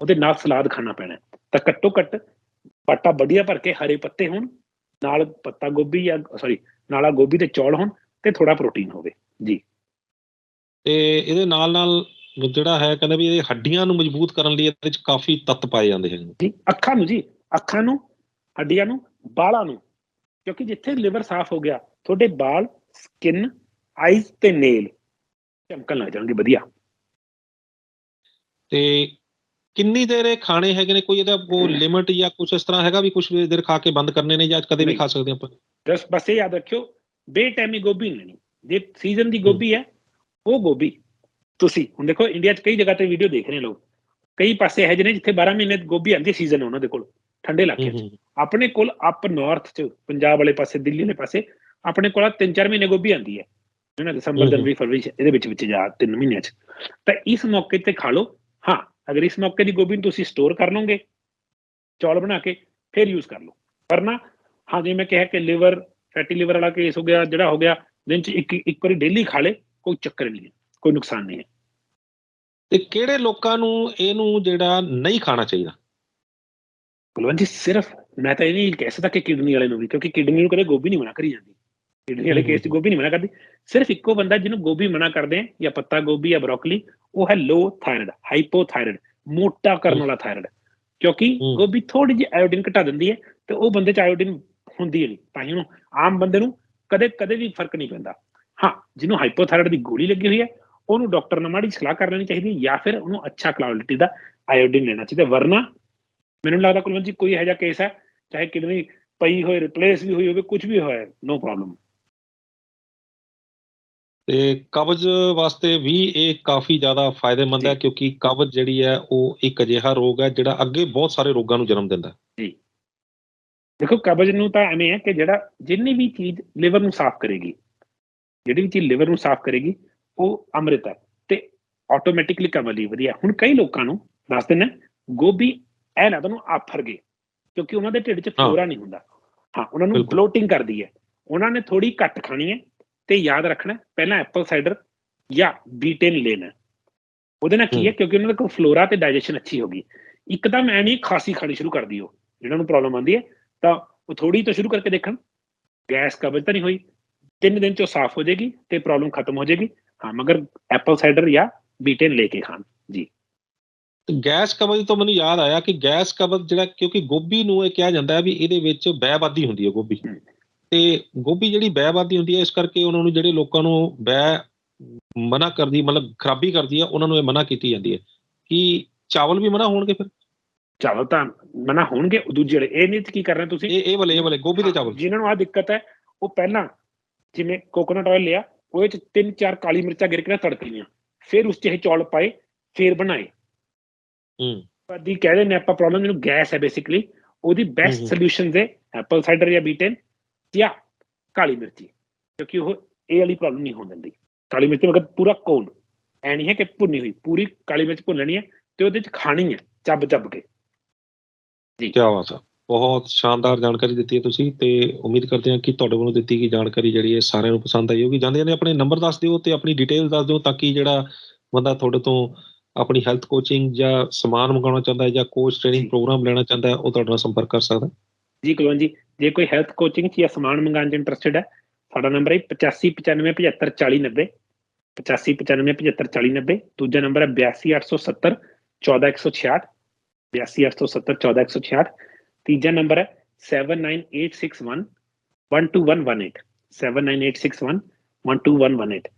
ਉਹਦੇ ਨਾਲ ਸਲਾਦ ਖਾਣਾ ਪੈਣਾ। ਤਾਂ ਘੱਟੋ ਘੱਟ ਪਾਟਾ ਵਧੀਆ ਭਰ ਕੇ ਹਰੇ ਪੱਤੇ ਹੋਣ ਨਾਲ ਪੱਤਾ ਗੋਭੀ ਜਾਂ ਸੌਰੀ ਨਾਲਾ ਗੋਭੀ ਦੇ ਚੌਲ ਹੋਣ ਤੇ ਥੋੜਾ ਪ੍ਰੋਟੀਨ ਹੋਵੇ। ਜੀ। ਤੇ ਇਹਦੇ ਨਾਲ ਨਾਲ ਜਿਹੜਾ ਹੈ ਕਹਿੰਦੇ ਵੀ ਇਹ ਹੱਡੀਆਂ ਨੂੰ ਮਜ਼ਬੂਤ ਕਰਨ ਲਈ ਇਹਦੇ ਵਿੱਚ ਕਾਫੀ ਤੱਤ ਪਾਏ ਜਾਂਦੇ ਹਨ ਜੀ ਅੱਖਾਂ ਨੂੰ ਜੀ ਅੱਖਾਂ ਨੂੰ ਹੱਡੀਆਂ ਨੂੰ ਬਾਲਾਂ ਨੂੰ। ਕਿਉਂਕਿ ਜਿੱਥੇ ਲਿਵਰ ਸਾਫ਼ ਹੋ ਗਿਆ ਤੁਹਾਡੇ ਬਾਲ ਸਕਿਨ ਆਈਜ਼ ਤੇ ਨੇਲ ਚਮਕਣ ਲੱਗ ਜਾਣਗੇ ਵਧੀਆ। ਤੇ ਕਿੰਨੀ ਦੇਰ ਇਹ ਖਾਣੇ ਹੈਗੇ ਨੇ? ਕੋਈ ਇਹਦਾ ਕੋਈ ਲਿਮਿਟ ਜਾਂ ਕੁਝ ਇਸ ਤਰ੍ਹਾਂ ਹੈਗਾ ਵੀ ਕੁਝ ਦੇਰ ਖਾ ਕੇ ਬੰਦ ਕਰਨੇ ਨੇ ਜਾਂ ਕਦੇ ਵੀ। ਖਾ ਸਕਦੇ ਆਪਾਂ? ਬਸ ਬਸ ਇਹ ਯਾਦ ਰੱਖਿਓ ਬੇਟਾਈਮੀ ਗੋਭੀ ਨਹੀਂ ਜੇ ਸੀਜ਼ਨ ਦੀ ਗੋਭੀ ਹੈ ਉਹ ਗੋਭੀ। ਤੁਸੀਂ ਹੁਣ ਦੇਖੋ ਇੰਡੀਆ 'ਚ ਕਈ ਜਗ੍ਹਾ ਤੇ ਵੀਡੀਓ ਦੇਖ ਰਹੇ ਲੋਕ। ਕਈ ਪਾਸੇ ਇਹੋ ਜਿਹੇ ਨੇ ਜਿੱਥੇ 12 ਮਹੀਨੇ ਗੋਭੀ ਆਉਂਦੀ ਸੀਜ਼ਨ ਉਹਨਾਂ ਦੇ ਕੋਲ ਠੰਡੇ ਇਲਾਕੇ 'ਚ। ਆਪਣੇ ਕੋਲ ਅਪ ਨਾਰਥ 'ਚ ਪੰਜਾਬ ਵਾਲੇ ਪਾਸੇ ਦਿੱਲੀ ਵਾਲੇ ਪਾਸੇ ਆਪਣੇ ਕੋਲ 3-4 ਮਹੀਨੇ ਗੋਭੀ ਆਉਂਦੀ ਹੈ। ਇਹਨਾਂ ਦਸੰਬਰ। ਜਨਵਰੀ ਫਰਵਰੀ ਇਹਦੇ ਵਿੱਚ ਵਿੱਚ ਜਾ ਤਿੰਨ ਮਹੀਨਿਆਂ 'ਚ। ਤਾਂ ਇਸ ਮੌਕੇ ਤੇ ਖਾ ਲਓ। ਹਾਂ ਅਗਰ ਇਸ ਮੌਕੇ ਦੀ ਗੋਭੀ ਨੂੰ ਤੁਸੀਂ ਸਟੋਰ ਕਰ ਲਓਗੇ ਚੌਲ ਬਣਾ ਕੇ ਫਿਰ ਯੂਜ਼ ਕਰ ਲਓ। ਵਰਨਾ ਹਾਂ ਜਿਵੇਂ ਮੈਂ ਕਿਹਾ ਕਿ ਲਿਵਰ ਫੈਟੀ ਲਿਵਰ ਵਾਲਾ ਕੇਸ ਹੋ ਗਿਆ ਜਿਹੜਾ ਹੋ ਗਿਆ ਦਿਨ 'ਚ ਇੱਕ ਇੱਕ ਵਾਰੀ ਡੇਲੀ ਖਾ ਲੇ ਕੋਈ ਚੱਕਰ ਨਹੀਂ ਕੋਈ ਨੁਕਸਾਨ ਨਹੀਂ ਹੈ। ਤੇ ਕਿਹੜੇ ਲੋਕਾਂ ਨੂੰ ਇਹਨੂੰ ਜਿਹੜਾ ਨਹੀਂ ਖਾਣਾ ਚਾਹੀਦਾ? ਕੁਲਵੰਤ ਜੀ ਸਿਰਫ ਮੈਂ ਤਾਂ ਇਹ ਨਹੀਂ ਕਹਿ ਸਕਦਾ ਕਿ ਕਿਡਨੀ ਵਾਲੇ ਨੂੰ ਵੀ ਕਿਉਂਕਿ ਕਿਡਨੀ ਨੂੰ ਕਦੇ ਗੋਭੀ ਨਹੀਂ ਮਨਾ ਕਰੀ ਜਾਂਦੀ। ਕਿਡਨੀ ਵਾਲੇ। ਕੇਸ 'ਚ ਗੋਭੀ ਨਹੀਂ ਮਨਾ ਕਰਦੀ ਸਿਰਫ ਇੱਕੋ ਬੰਦਾ ਜਿਹਨੂੰ ਗੋਭੀ ਮਨਾ ਕਰਦੇ ਆ ਜਾਂ ਪੱਤਾ ਗੋਭੀ ਜਾਂ ਬਰੋਕਲੀ ਉਹ ਹੈ ਲੋ ਥਾਇਰਾਇਡ ਹਾਈਪੋਥਾਇਰਾਇਡ ਮੋਟਾ ਕਰਨ। ਵਾਲਾ ਥਾਇਰਾਇਡ ਕਿਉਂਕਿ। ਗੋਭੀ ਥੋੜੀ ਜਿਹੀ ਆਇਓਡੀਨ ਘਟਾ ਦਿੰਦੀ ਹੈ ਤੇ ਉਹ ਬੰਦੇ 'ਚ ਆਇਓਡੀਨ ਹੁੰਦੀ ਹੀ ਨਹੀਂ ਤਾਂ ਹੀ ਉਹਨੂੰ ਆਮ ਬੰਦੇ ਨੂੰ ਕਦੇ ਕਦੇ ਵੀ ਫ਼ਰਕ ਨਹੀਂ ਪੈਂਦਾ ਹਾਂ ਜਿਹਨੂੰ ਹਾਈਪੋਥਾਇਰਾਇਡ ਦੀ ਗੋਲੀ ਲੱਗੀ ਹੋਈ ਹੈ ਉਹਨੂੰ ਡਾਕਟਰ ਨਾਲ ਮਾੜੀ ਸਲਾਹ ਕਰ ਲੈਣੀ ਚਾਹੀਦੀ ਹੈ ਜਾਂ ਫਿਰ ਉਹਨੂੰ ਅੱਛਾ ਕੁਆਲਿਟੀ ਦਾ ਆਇਓਡੀਨ ਲੈਣਾ ਚਾਹੀਦਾ ਵਰਨਾ ਮੈਨੂੰ ਲੱਗਦਾ ਕੁਲਵੰਤ ਜੀ ਕੋਈ ਇਹੋ ਜਿਹਾ ਕੇਸ ਹੈ ਚਾਹੇ ਕਿਡਨੀ ਪਈ ਹੋਏ ਰਿਪਲੇਸ ਵੀ ਹੋਈ ਹੋਵੇ ਕੁਝ ਵੀ ਹੋਇਆ ਨੋ ਪ੍ਰੋਬਲਮ ਤੇ ਕਬਜ਼ ਵਾਸਤੇ ਵੀ ਇਹ ਕਾਫੀ ਜ਼ਿਆਦਾ ਫਾਇਦੇਮੰਦ ਹੈ ਜੀ। ਕਿਉਂਕਿ ਕਬਜ਼ ਜਿਹੜੀ ਹੈ ਉਹ ਇੱਕ ਅਜਿਹਾ ਰੋਗ ਹੈ ਜਿਹੜਾ ਅੱਗੇ ਬਹੁਤ ਸਾਰੇ ਰੋਗਾਂ ਨੂੰ ਜਨਮ ਦਿੰਦਾ ਹੈ ਦੇਖੋ ਕਬਜ਼ ਨੂੰ ਤਾਂ ਐਵੇਂ ਹੈ ਕਿ ਜਿਹੜਾ ਜਿੰਨੀ ਵੀ ਚੀਜ਼ ਲਿਵਰ ਨੂੰ ਸਾਫ਼ ਕਰੇਗੀ ਜਿਹੜੀ ਵੀ ਚੀਜ਼ ਲਿਵਰ ਨੂੰ ਸਾਫ਼ ਕਰੇਗੀ ਉਹ ਅੰਮ੍ਰਿਤ ਹੈ ਤੇ ਆਟੋਮੈਟਿਕਲੀ ਕਬਜ਼ ਲਈ ਵਧੀਆ ਹੁਣ ਕਈ ਲੋਕਾਂ ਨੂੰ ਦੱਸ ਦਿੰਦਾ ਗੋਭੀ ਐ ਨਾ ਤੁਹਾਨੂੰ ਆਫਰ ਗਏ ਕਿਉਂਕਿ ਉਹਨਾਂ ਦੇ ਢਿੱਡ 'ਚ। ਫਲੋਰਾ ਨਹੀਂ ਹੁੰਦਾ ਹਾਂ ਉਹਨਾਂ ਨੂੰ। ਬਲੋਟਿੰਗ ਕਰਦੀ ਹੈ ਉਹਨਾਂ ਨੇ ਥੋੜੀ ਘੱਟ ਖਾਣੀ ਹੈ ਤੇ ਯਾਦ ਰੱਖਣਾ ਪਹਿਲਾਂ ਐਪਲ ਸਾਈਡਰ ਜਾਂ ਬੀਟਨ ਲੈਣਾ ਉਹਦੇ ਨਾਲ ਕੀ ਹੈ ਕਿਉਂਕਿ ਉਹਨਾਂ ਦਾ ਕੋਲ ਫਲੋਰਾ ਤੇ ਡਾਈਜੈਸ਼ਨ ਅੱਛੀ ਹੋਗੀ ਇੱਕਦਮ ਐ ਨਹੀਂ ਖਾਸੀ ਖਾਣੀ ਸ਼ੁਰੂ ਕਰ ਦਿਓ ਜਿਹਨਾਂ ਨੂੰ ਪ੍ਰੋਬਲਮ ਆਉਂਦੀ ਹੈ ਤਾਂ ਉਹ ਥੋੜੀ ਤੋਂ ਸ਼ੁਰੂ ਕਰਕੇ ਦੇਖਣ। ਗੈਸ ਕਬਜ਼ ਤਾਂ ਨਹੀਂ ਹੋਈ। ਤਿੰਨ ਦਿਨ ਚੋਂ ਸਾਫ਼ ਹੋ ਜਾਏਗੀ ਤੇ ਪ੍ਰੋਬਲਮ ਖਤਮ ਹੋ ਜਾਏਗੀ। ਹਾਂ ਮਗਰ ਐਪਲ ਸਾਈਡਰ ਜਾਂ ਬੀਟਨ ਲੈ ਕੇ ਖਾਣ ਤੇ ਗੈਸ ਕਬਜ਼ ਤੋਂ ਮੈਨੂੰ ਯਾਦ ਆਇਆ ਕਿ ਗੈਸ ਕਬਜ਼ ਜਿਹੜਾ ਕਿਉਂਕਿ ਗੋਭੀ ਨੂੰ ਇਹ ਕਿਹਾ ਜਾਂਦਾ ਹੈ ਵੀ ਇਹਦੇ ਵਿੱਚ ਬੈਬਾਦੀ ਹੁੰਦੀ ਹੈ ਗੋਭੀ। ਤੇ ਗੋਭੀ ਜਿਹੜੀ ਬੈਬਾਦੀ ਹੁੰਦੀ ਹੈ ਇਸ ਕਰਕੇ ਉਹਨਾਂ ਨੂੰ ਜਿਹੜੇ ਲੋਕਾਂ ਨੂੰ ਬੈ ਮਨਾ ਕਰਦੀ ਮਤਲਬ ਖਰਾਬੀ ਕਰਦੀ ਹੈ ਉਹਨਾਂ ਨੂੰ ਇਹ ਮਨਾ ਕੀਤੀ ਜਾਂਦੀ ਹੈ। ਕਿ ਚਾਵਲ ਵੀ ਮਨਾ ਹੋਣਗੇ ਫਿਰ? ਚਾਵਲ ਤਾਂ ਮਨਾ ਹੋਣਗੇ ਉਹ ਦੂਜੇ ਵਾਲੇ ਇਹ ਨਹੀਂ ਕੀ ਕਰਨਾ ਤੁਸੀਂ? ਇਹ ਇਹ ਵਾਲੇ ਇਹ ਵਾਲੇ ਗੋਭੀ ਦੇ ਚਾਵਲ। ਜਿਨ੍ਹਾਂ ਨੂੰ ਆ ਦਿੱਕਤ ਹੈ ਉਹ ਪਹਿਲਾਂ ਜਿਵੇਂ ਕੋਕੋਨਟ ਆਇਲ ਲਿਆ ਉਹਦੇ ਚ ਤਿੰਨ ਚਾਰ ਕਾਲੀ ਮਿਰਚਾਂ ਗਿਰ ਕੇ ਨਾ ਤੜਕ ਲਈਆਂ ਫਿਰ ਉਸ ਚ ਇਹ ਚੌਲ ਪਾਏ ਫਿਰ ਬਣਾਏ। ਹੂੰ। ਦੀ ਕਹਿੰਦੇ ਨੇ ਆਪਾਂ ਪ੍ਰੋਬਲਮ ਜਿਹਨੂੰ ਗੈਸ ਹੈ ਬੇਸਿਕਲੀ ਉਹਦੀ ਬੈਸਟ। ਸੋਲੂਸ਼ਨ ਹੈ। ਐਪਲ ਸਾਈਡਰ ਜਾਂ ਬੀਟਨ ਜਾਂ ਕਾਲੀ ਮਿਰਚੀ? ਕਿਉਂਕਿ ਉਹ ਇਹ ਵਾਲੀ ਪ੍ਰੋਬਲਮ ਨਹੀਂ ਹੋਣ ਦਿੰਦੀ। ਕਾਲੀ ਮਿਰਚ ਮਗਰ ਪੂਰਾ ਕੋਲ ਐ ਨਹੀਂ ਹੈ ਕਿ ਭੁੰਨੀ ਹੋਈ। ਪੂਰੀ ਕਾਲੀ ਮਿਰਚ ਭੁੰਨਣੀ ਹੈ ਤੇ ਉਹਦੇ ਚ ਖਾਣੀ ਹੈ ਚੱਬ ਚੱਬ ਕੇ। ਕੀ ਬਾਤ ਹੈ। ਬਹੁਤ ਸ਼ਾਨਦਾਰ ਜਾਣਕਾਰੀ ਦਿੱਤੀ ਹੈ ਤੁਸੀਂ ਤੇ ਉਮੀਦ ਕਰਦੇ ਹਾਂ ਕਿ ਤੁਹਾਡੇ ਵੱਲੋਂ ਦਿੱਤੀ ਗਈ ਜਾਣਕਾਰੀ ਜਿਹੜੀ ਹੈ ਸਾਰਿਆਂ ਨੂੰ ਪਸੰਦ ਆਈ ਹੋਗੀ ਜਾਂਦੇ ਜਾਂਦੇ ਆਪਣੇ ਨੰਬਰ ਦੱਸ ਦਿਓ ਤੇ ਆਪਣੀ ਡਿਟੇਲ ਦੱਸ ਦਿਓ ਤਾਂ ਕਿ ਜਿਹੜਾ ਬੰਦਾ ਤੁਹਾਡੇ ਤੋਂ ਆਪਣੀ ਹੈਲਥ ਕੋਚਿੰਗ ਜਾਂ ਸਮਾਨ ਮੰਗਾਉਣਾ ਚਾਹੁੰਦਾ ਹੈ ਜਾਂ ਕੋਚ ਟ੍ਰੇਨਿੰਗ ਜੀ। ਪ੍ਰੋਗਰਾਮ ਲੈਣਾ ਚਾਹੁੰਦਾ ਹੈ ਉਹ ਤੁਹਾਡੇ ਨਾਲ ਸੰਪਰਕ ਕਰ ਸਕਦਾ ਹੈ। ਜੀ ਕੁਲਵੰਤ ਜੀ, ਜੇ ਕੋਈ ਹੈਲਥ ਕੋਚਿੰਗ ਜਾਂ ਸਮਾਨ ਮੰਗਾਉਣ 'ਚ ਇੰਟਰਸਟਿਡ ਹੈ, ਸਾਡਾ ਨੰਬਰ ਹੈ 8595754090 8595754090 ਦੂਜਾ ਨੰਬਰ ਹੈ 82870 14166 82870 14166 ਤੀਜਾ ਨੰਬਰ ਹੈ 79861 12118 79861 12118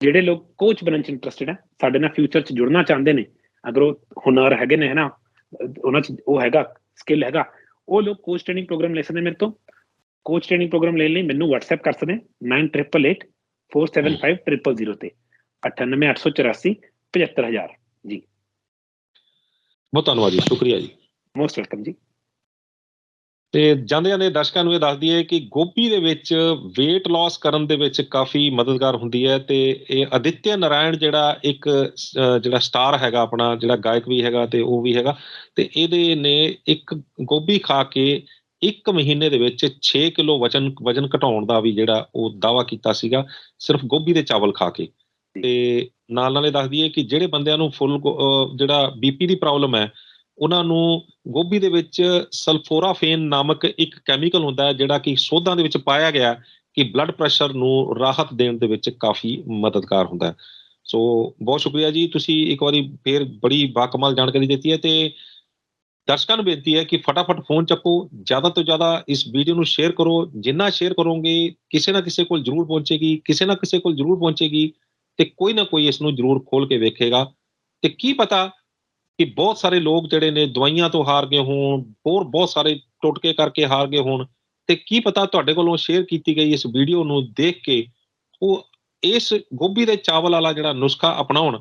ਜਿਹੜੇ ਲੋਕ ਕੋਚ ਬਣਨ 'ਚ ਇੰਟਰਸਟਿਡ ਹੈ, ਸਾਡੇ ਨਾਲ ਫਿਊਚਰ 'ਚ ਜੁੜਨਾ ਚਾਹੁੰਦੇ ਨੇ, ਅਗਰ ਉਹ ਹੁਨਰ ਹੈਗੇ ਨੇ ਹੈ ਨਾ ਉਹਨਾਂ 'ਚ ਉਹ ਹੈਗਾ ਸਕਿੱਲ ਹੈਗਾ ਉਹ ਲੋਕ ਕੋਚ ਟ੍ਰੇਨਿੰਗ ਪ੍ਰੋਗਰਾਮ ਲੈ ਸਕਦੇ ਮੇਰੇ ਤੋਂ। ਕੋਚ ਟ੍ਰੇਨਿੰਗ ਪ੍ਰੋਗਰਾਮ ਲੈਣ ਲਈ ਮੈਨੂੰ WhatsApp ਕਰ ਸਕਦੇ 9888 475 000 ਤੇ। 98884 75000 ਬਹੁਤ ਧੰਨਵਾਦ ਜੀ ਸ਼ੁਕਰੀਆ ਜੀ। ਮੋਸਟ ਵੈਲਕਮ ਜੀ। ਤੇ ਜਾਂਦੇ ਜਾਂਦੇ ਦਰਸ਼ਕਾਂ ਨੂੰ ਇਹ ਦੱਸ ਦਈਏ ਕਿ ਗੋਭੀ ਦੇ ਵਿੱਚ weight loss ਕਰਨ ਦੇ ਵਿੱਚ ਕਾਫੀ ਮਦਦਗਾਰ ਹੁੰਦੀ ਹੈ ਤੇ ਇਹ ਅਦਿੱਤਿਆ ਨਾਰਾਇਣ ਜਿਹੜਾ ਇੱਕ ਜਿਹੜਾ ਸਟਾਰ ਹੈਗਾ ਆਪਣਾ ਜਿਹੜਾ ਗਾਇਕ ਵੀ ਹੈਗਾ ਤੇ ਉਹ ਵੀ ਹੈਗਾ ਤੇ ਇਹਦੇ ਨੇ ਇੱਕ ਗੋਭੀ ਖਾ ਕੇ ਇੱਕ ਮਹੀਨੇ ਦੇ ਵਿੱਚ 6 ਕਿਲੋ ਵਜਨ ਵਜਨ ਘਟਾਉਣ ਦਾ ਵੀ ਜਿਹੜਾ ਉਹ ਦਾਵਾ ਕੀਤਾ ਸੀਗਾ ਸਿਰਫ ਗੋਭੀ ਦੇ ਚਾਵਲ ਖਾ ਕੇ। ਤੇ ਨਾਲ ਨਾਲੇ ਦੱਸ ਦਈਏ ਕਿ ਜਿਹੜੇ ਬੰਦਿਆਂ ਨੂੰ ਫੁੱਲ ਜਿਹੜਾ ਬੀਪੀ ਦੀ ਪ੍ਰੋਬਲਮ ਹੈ ਉਹਨਾਂ ਨੂੰ ਗੋਭੀ ਦੇ ਵਿੱਚ ਸਲਫੋਰਾਫੇਨ ਨਾਮਕ ਇੱਕ ਕੈਮੀਕਲ ਹੁੰਦਾ ਹੈ, ਜਿਹੜਾ ਕਿ ਸੋਧਾਂ ਦੇ ਵਿੱਚ ਪਾਇਆ ਗਿਆ ਕਿ ਬਲੱਡ ਪ੍ਰੈਸ਼ਰ ਨੂੰ ਰਾਹਤ ਦੇਣ ਦੇ ਵਿੱਚ ਕਾਫੀ ਮਦਦਗਾਰ ਹੁੰਦਾ ਹੈ। ਸੋ ਬਹੁਤ ਸ਼ੁਕਰੀਆ ਜੀ, ਤੁਸੀਂ ਇੱਕ ਵਾਰੀ ਫੇਰ ਬੜੀ ਬਾਕਮਾਲ ਜਾਣਕਾਰੀ ਦਿੱਤੀ ਹੈ ਤੇ ਦਰਸ਼ਕਾਂ ਨੂੰ ਬੇਨਤੀ ਹੈ ਕਿ ਫਟਾਫਟ ਫੋਨ ਚੱਕੋ, ਜ਼ਿਆਦਾ ਤੋਂ ਜ਼ਿਆਦਾ ਇਸ ਵੀਡੀਓ ਨੂੰ ਸ਼ੇਅਰ ਕਰੋ, ਜਿੰਨਾ ਸ਼ੇਅਰ ਕਰੋਗੇ, ਕਿਸੇ ਨਾ ਕਿਸੇ ਕੋਲ ਜ਼ਰੂਰ ਪਹੁੰਚੇਗੀ, ਕਿਸੇ ਨਾ ਕਿਸੇ ਕੋਲ ਜ਼ਰੂਰ ਪਹੁੰਚੇਗੀ ਤੇ ਕੋਈ ਨਾ ਕੋਈ ਇਸ ਨੂੰ ਜ਼ਰੂਰ ਖੋਲ ਕੇ ਵੇਖੇਗਾ। ਤੇ ਕੀ ਪਤਾ ਕਿ ਬਹੁਤ ਸਾਰੇ ਲੋਕ ਜਿਹੜੇ ਨੇ ਦਵਾਈਆਂ ਤੋਂ ਹਾਰ ਗਏ ਹੋਣ, ਹੋਰ ਬਹੁਤ ਸਾਰੇ ਟੁੱਟਕੇ ਕਰਕੇ ਹਾਰ ਗਏ ਹੋਣ ਤੇ ਕੀ ਪਤਾ ਤੁਹਾਡੇ ਕੋਲੋਂ ਸ਼ੇਅਰ ਕੀਤੀ ਗਈ ਇਸ ਵੀਡੀਓ ਨੂੰ ਦੇਖ ਕੇ ਉਹ ਇਸ ਗੋਭੀ ਦੇ ਚਾਵਲ ਵਾਲਾ ਜਿਹੜਾ ਨੁਸਖਾ ਅਪਣਾਉਣ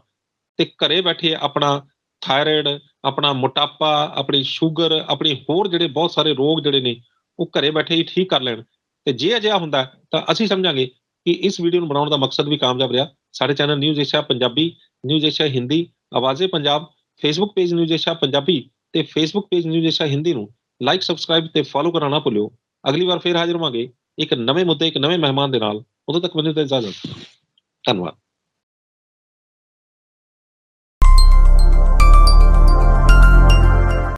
ਤੇ ਘਰੇ ਬੈਠੇ ਆਪਣਾ ਥਾਇਰਾਇਡ ਆਪਣਾ ਮੋਟਾਪਾ, ਆਪਣੀ ਸ਼ੂਗਰ ਆਪਣੀ ਹੋਰ ਜਿਹੜੇ ਬਹੁਤ ਸਾਰੇ ਰੋਗ ਜਿਹੜੇ ਨੇ ਉਹ ਘਰੇ ਬੈਠੇ ਹੀ ਠੀਕ ਕਰ ਲੈਣ ਤੇ ਜੇ ਅਜਿਹਾ ਹੁੰਦਾ ਤਾਂ ਅਸੀਂ ਸਮਝਾਂਗੇ ਕਿ ਇਸ ਵੀਡੀਓ ਨੂੰ ਬਣਾਉਣ ਦਾ ਮਕਸਦ ਵੀ ਕਾਮਯਾਬ ਰਿਹਾ। ਸਾਡੇ channel news Asia Punjabi news Asia Hindi ਆਵਾਜ਼ੇ Punjab Facebook page news Asia Punjabi ਤੇ Facebook page news Asia Hindi ਨੂੰ ਲਾਈਕ ਸਬਸਕ੍ਰਾਈਬ ਤੇ ਫੋਲੋ ਕਰਨਾ ਨਾ ਭੁੱਲਿਓ। ਅਗਲੀ ਵਾਰ ਫੇਰ ਹਾਜ਼ਰ ਹੋਵਾਂਗੇ ਇੱਕ ਨਵੇਂ ਮੁੱਦੇ, ਇੱਕ ਨਵੇਂ ਮਹਿਮਾਨ ਦੇ ਨਾਲ। ਉਦੋਂ ਤੱਕ ਮੈਨੂੰ ਤੇ ਇਜਾਜ਼ਤ। ਧੰਨਵਾਦ।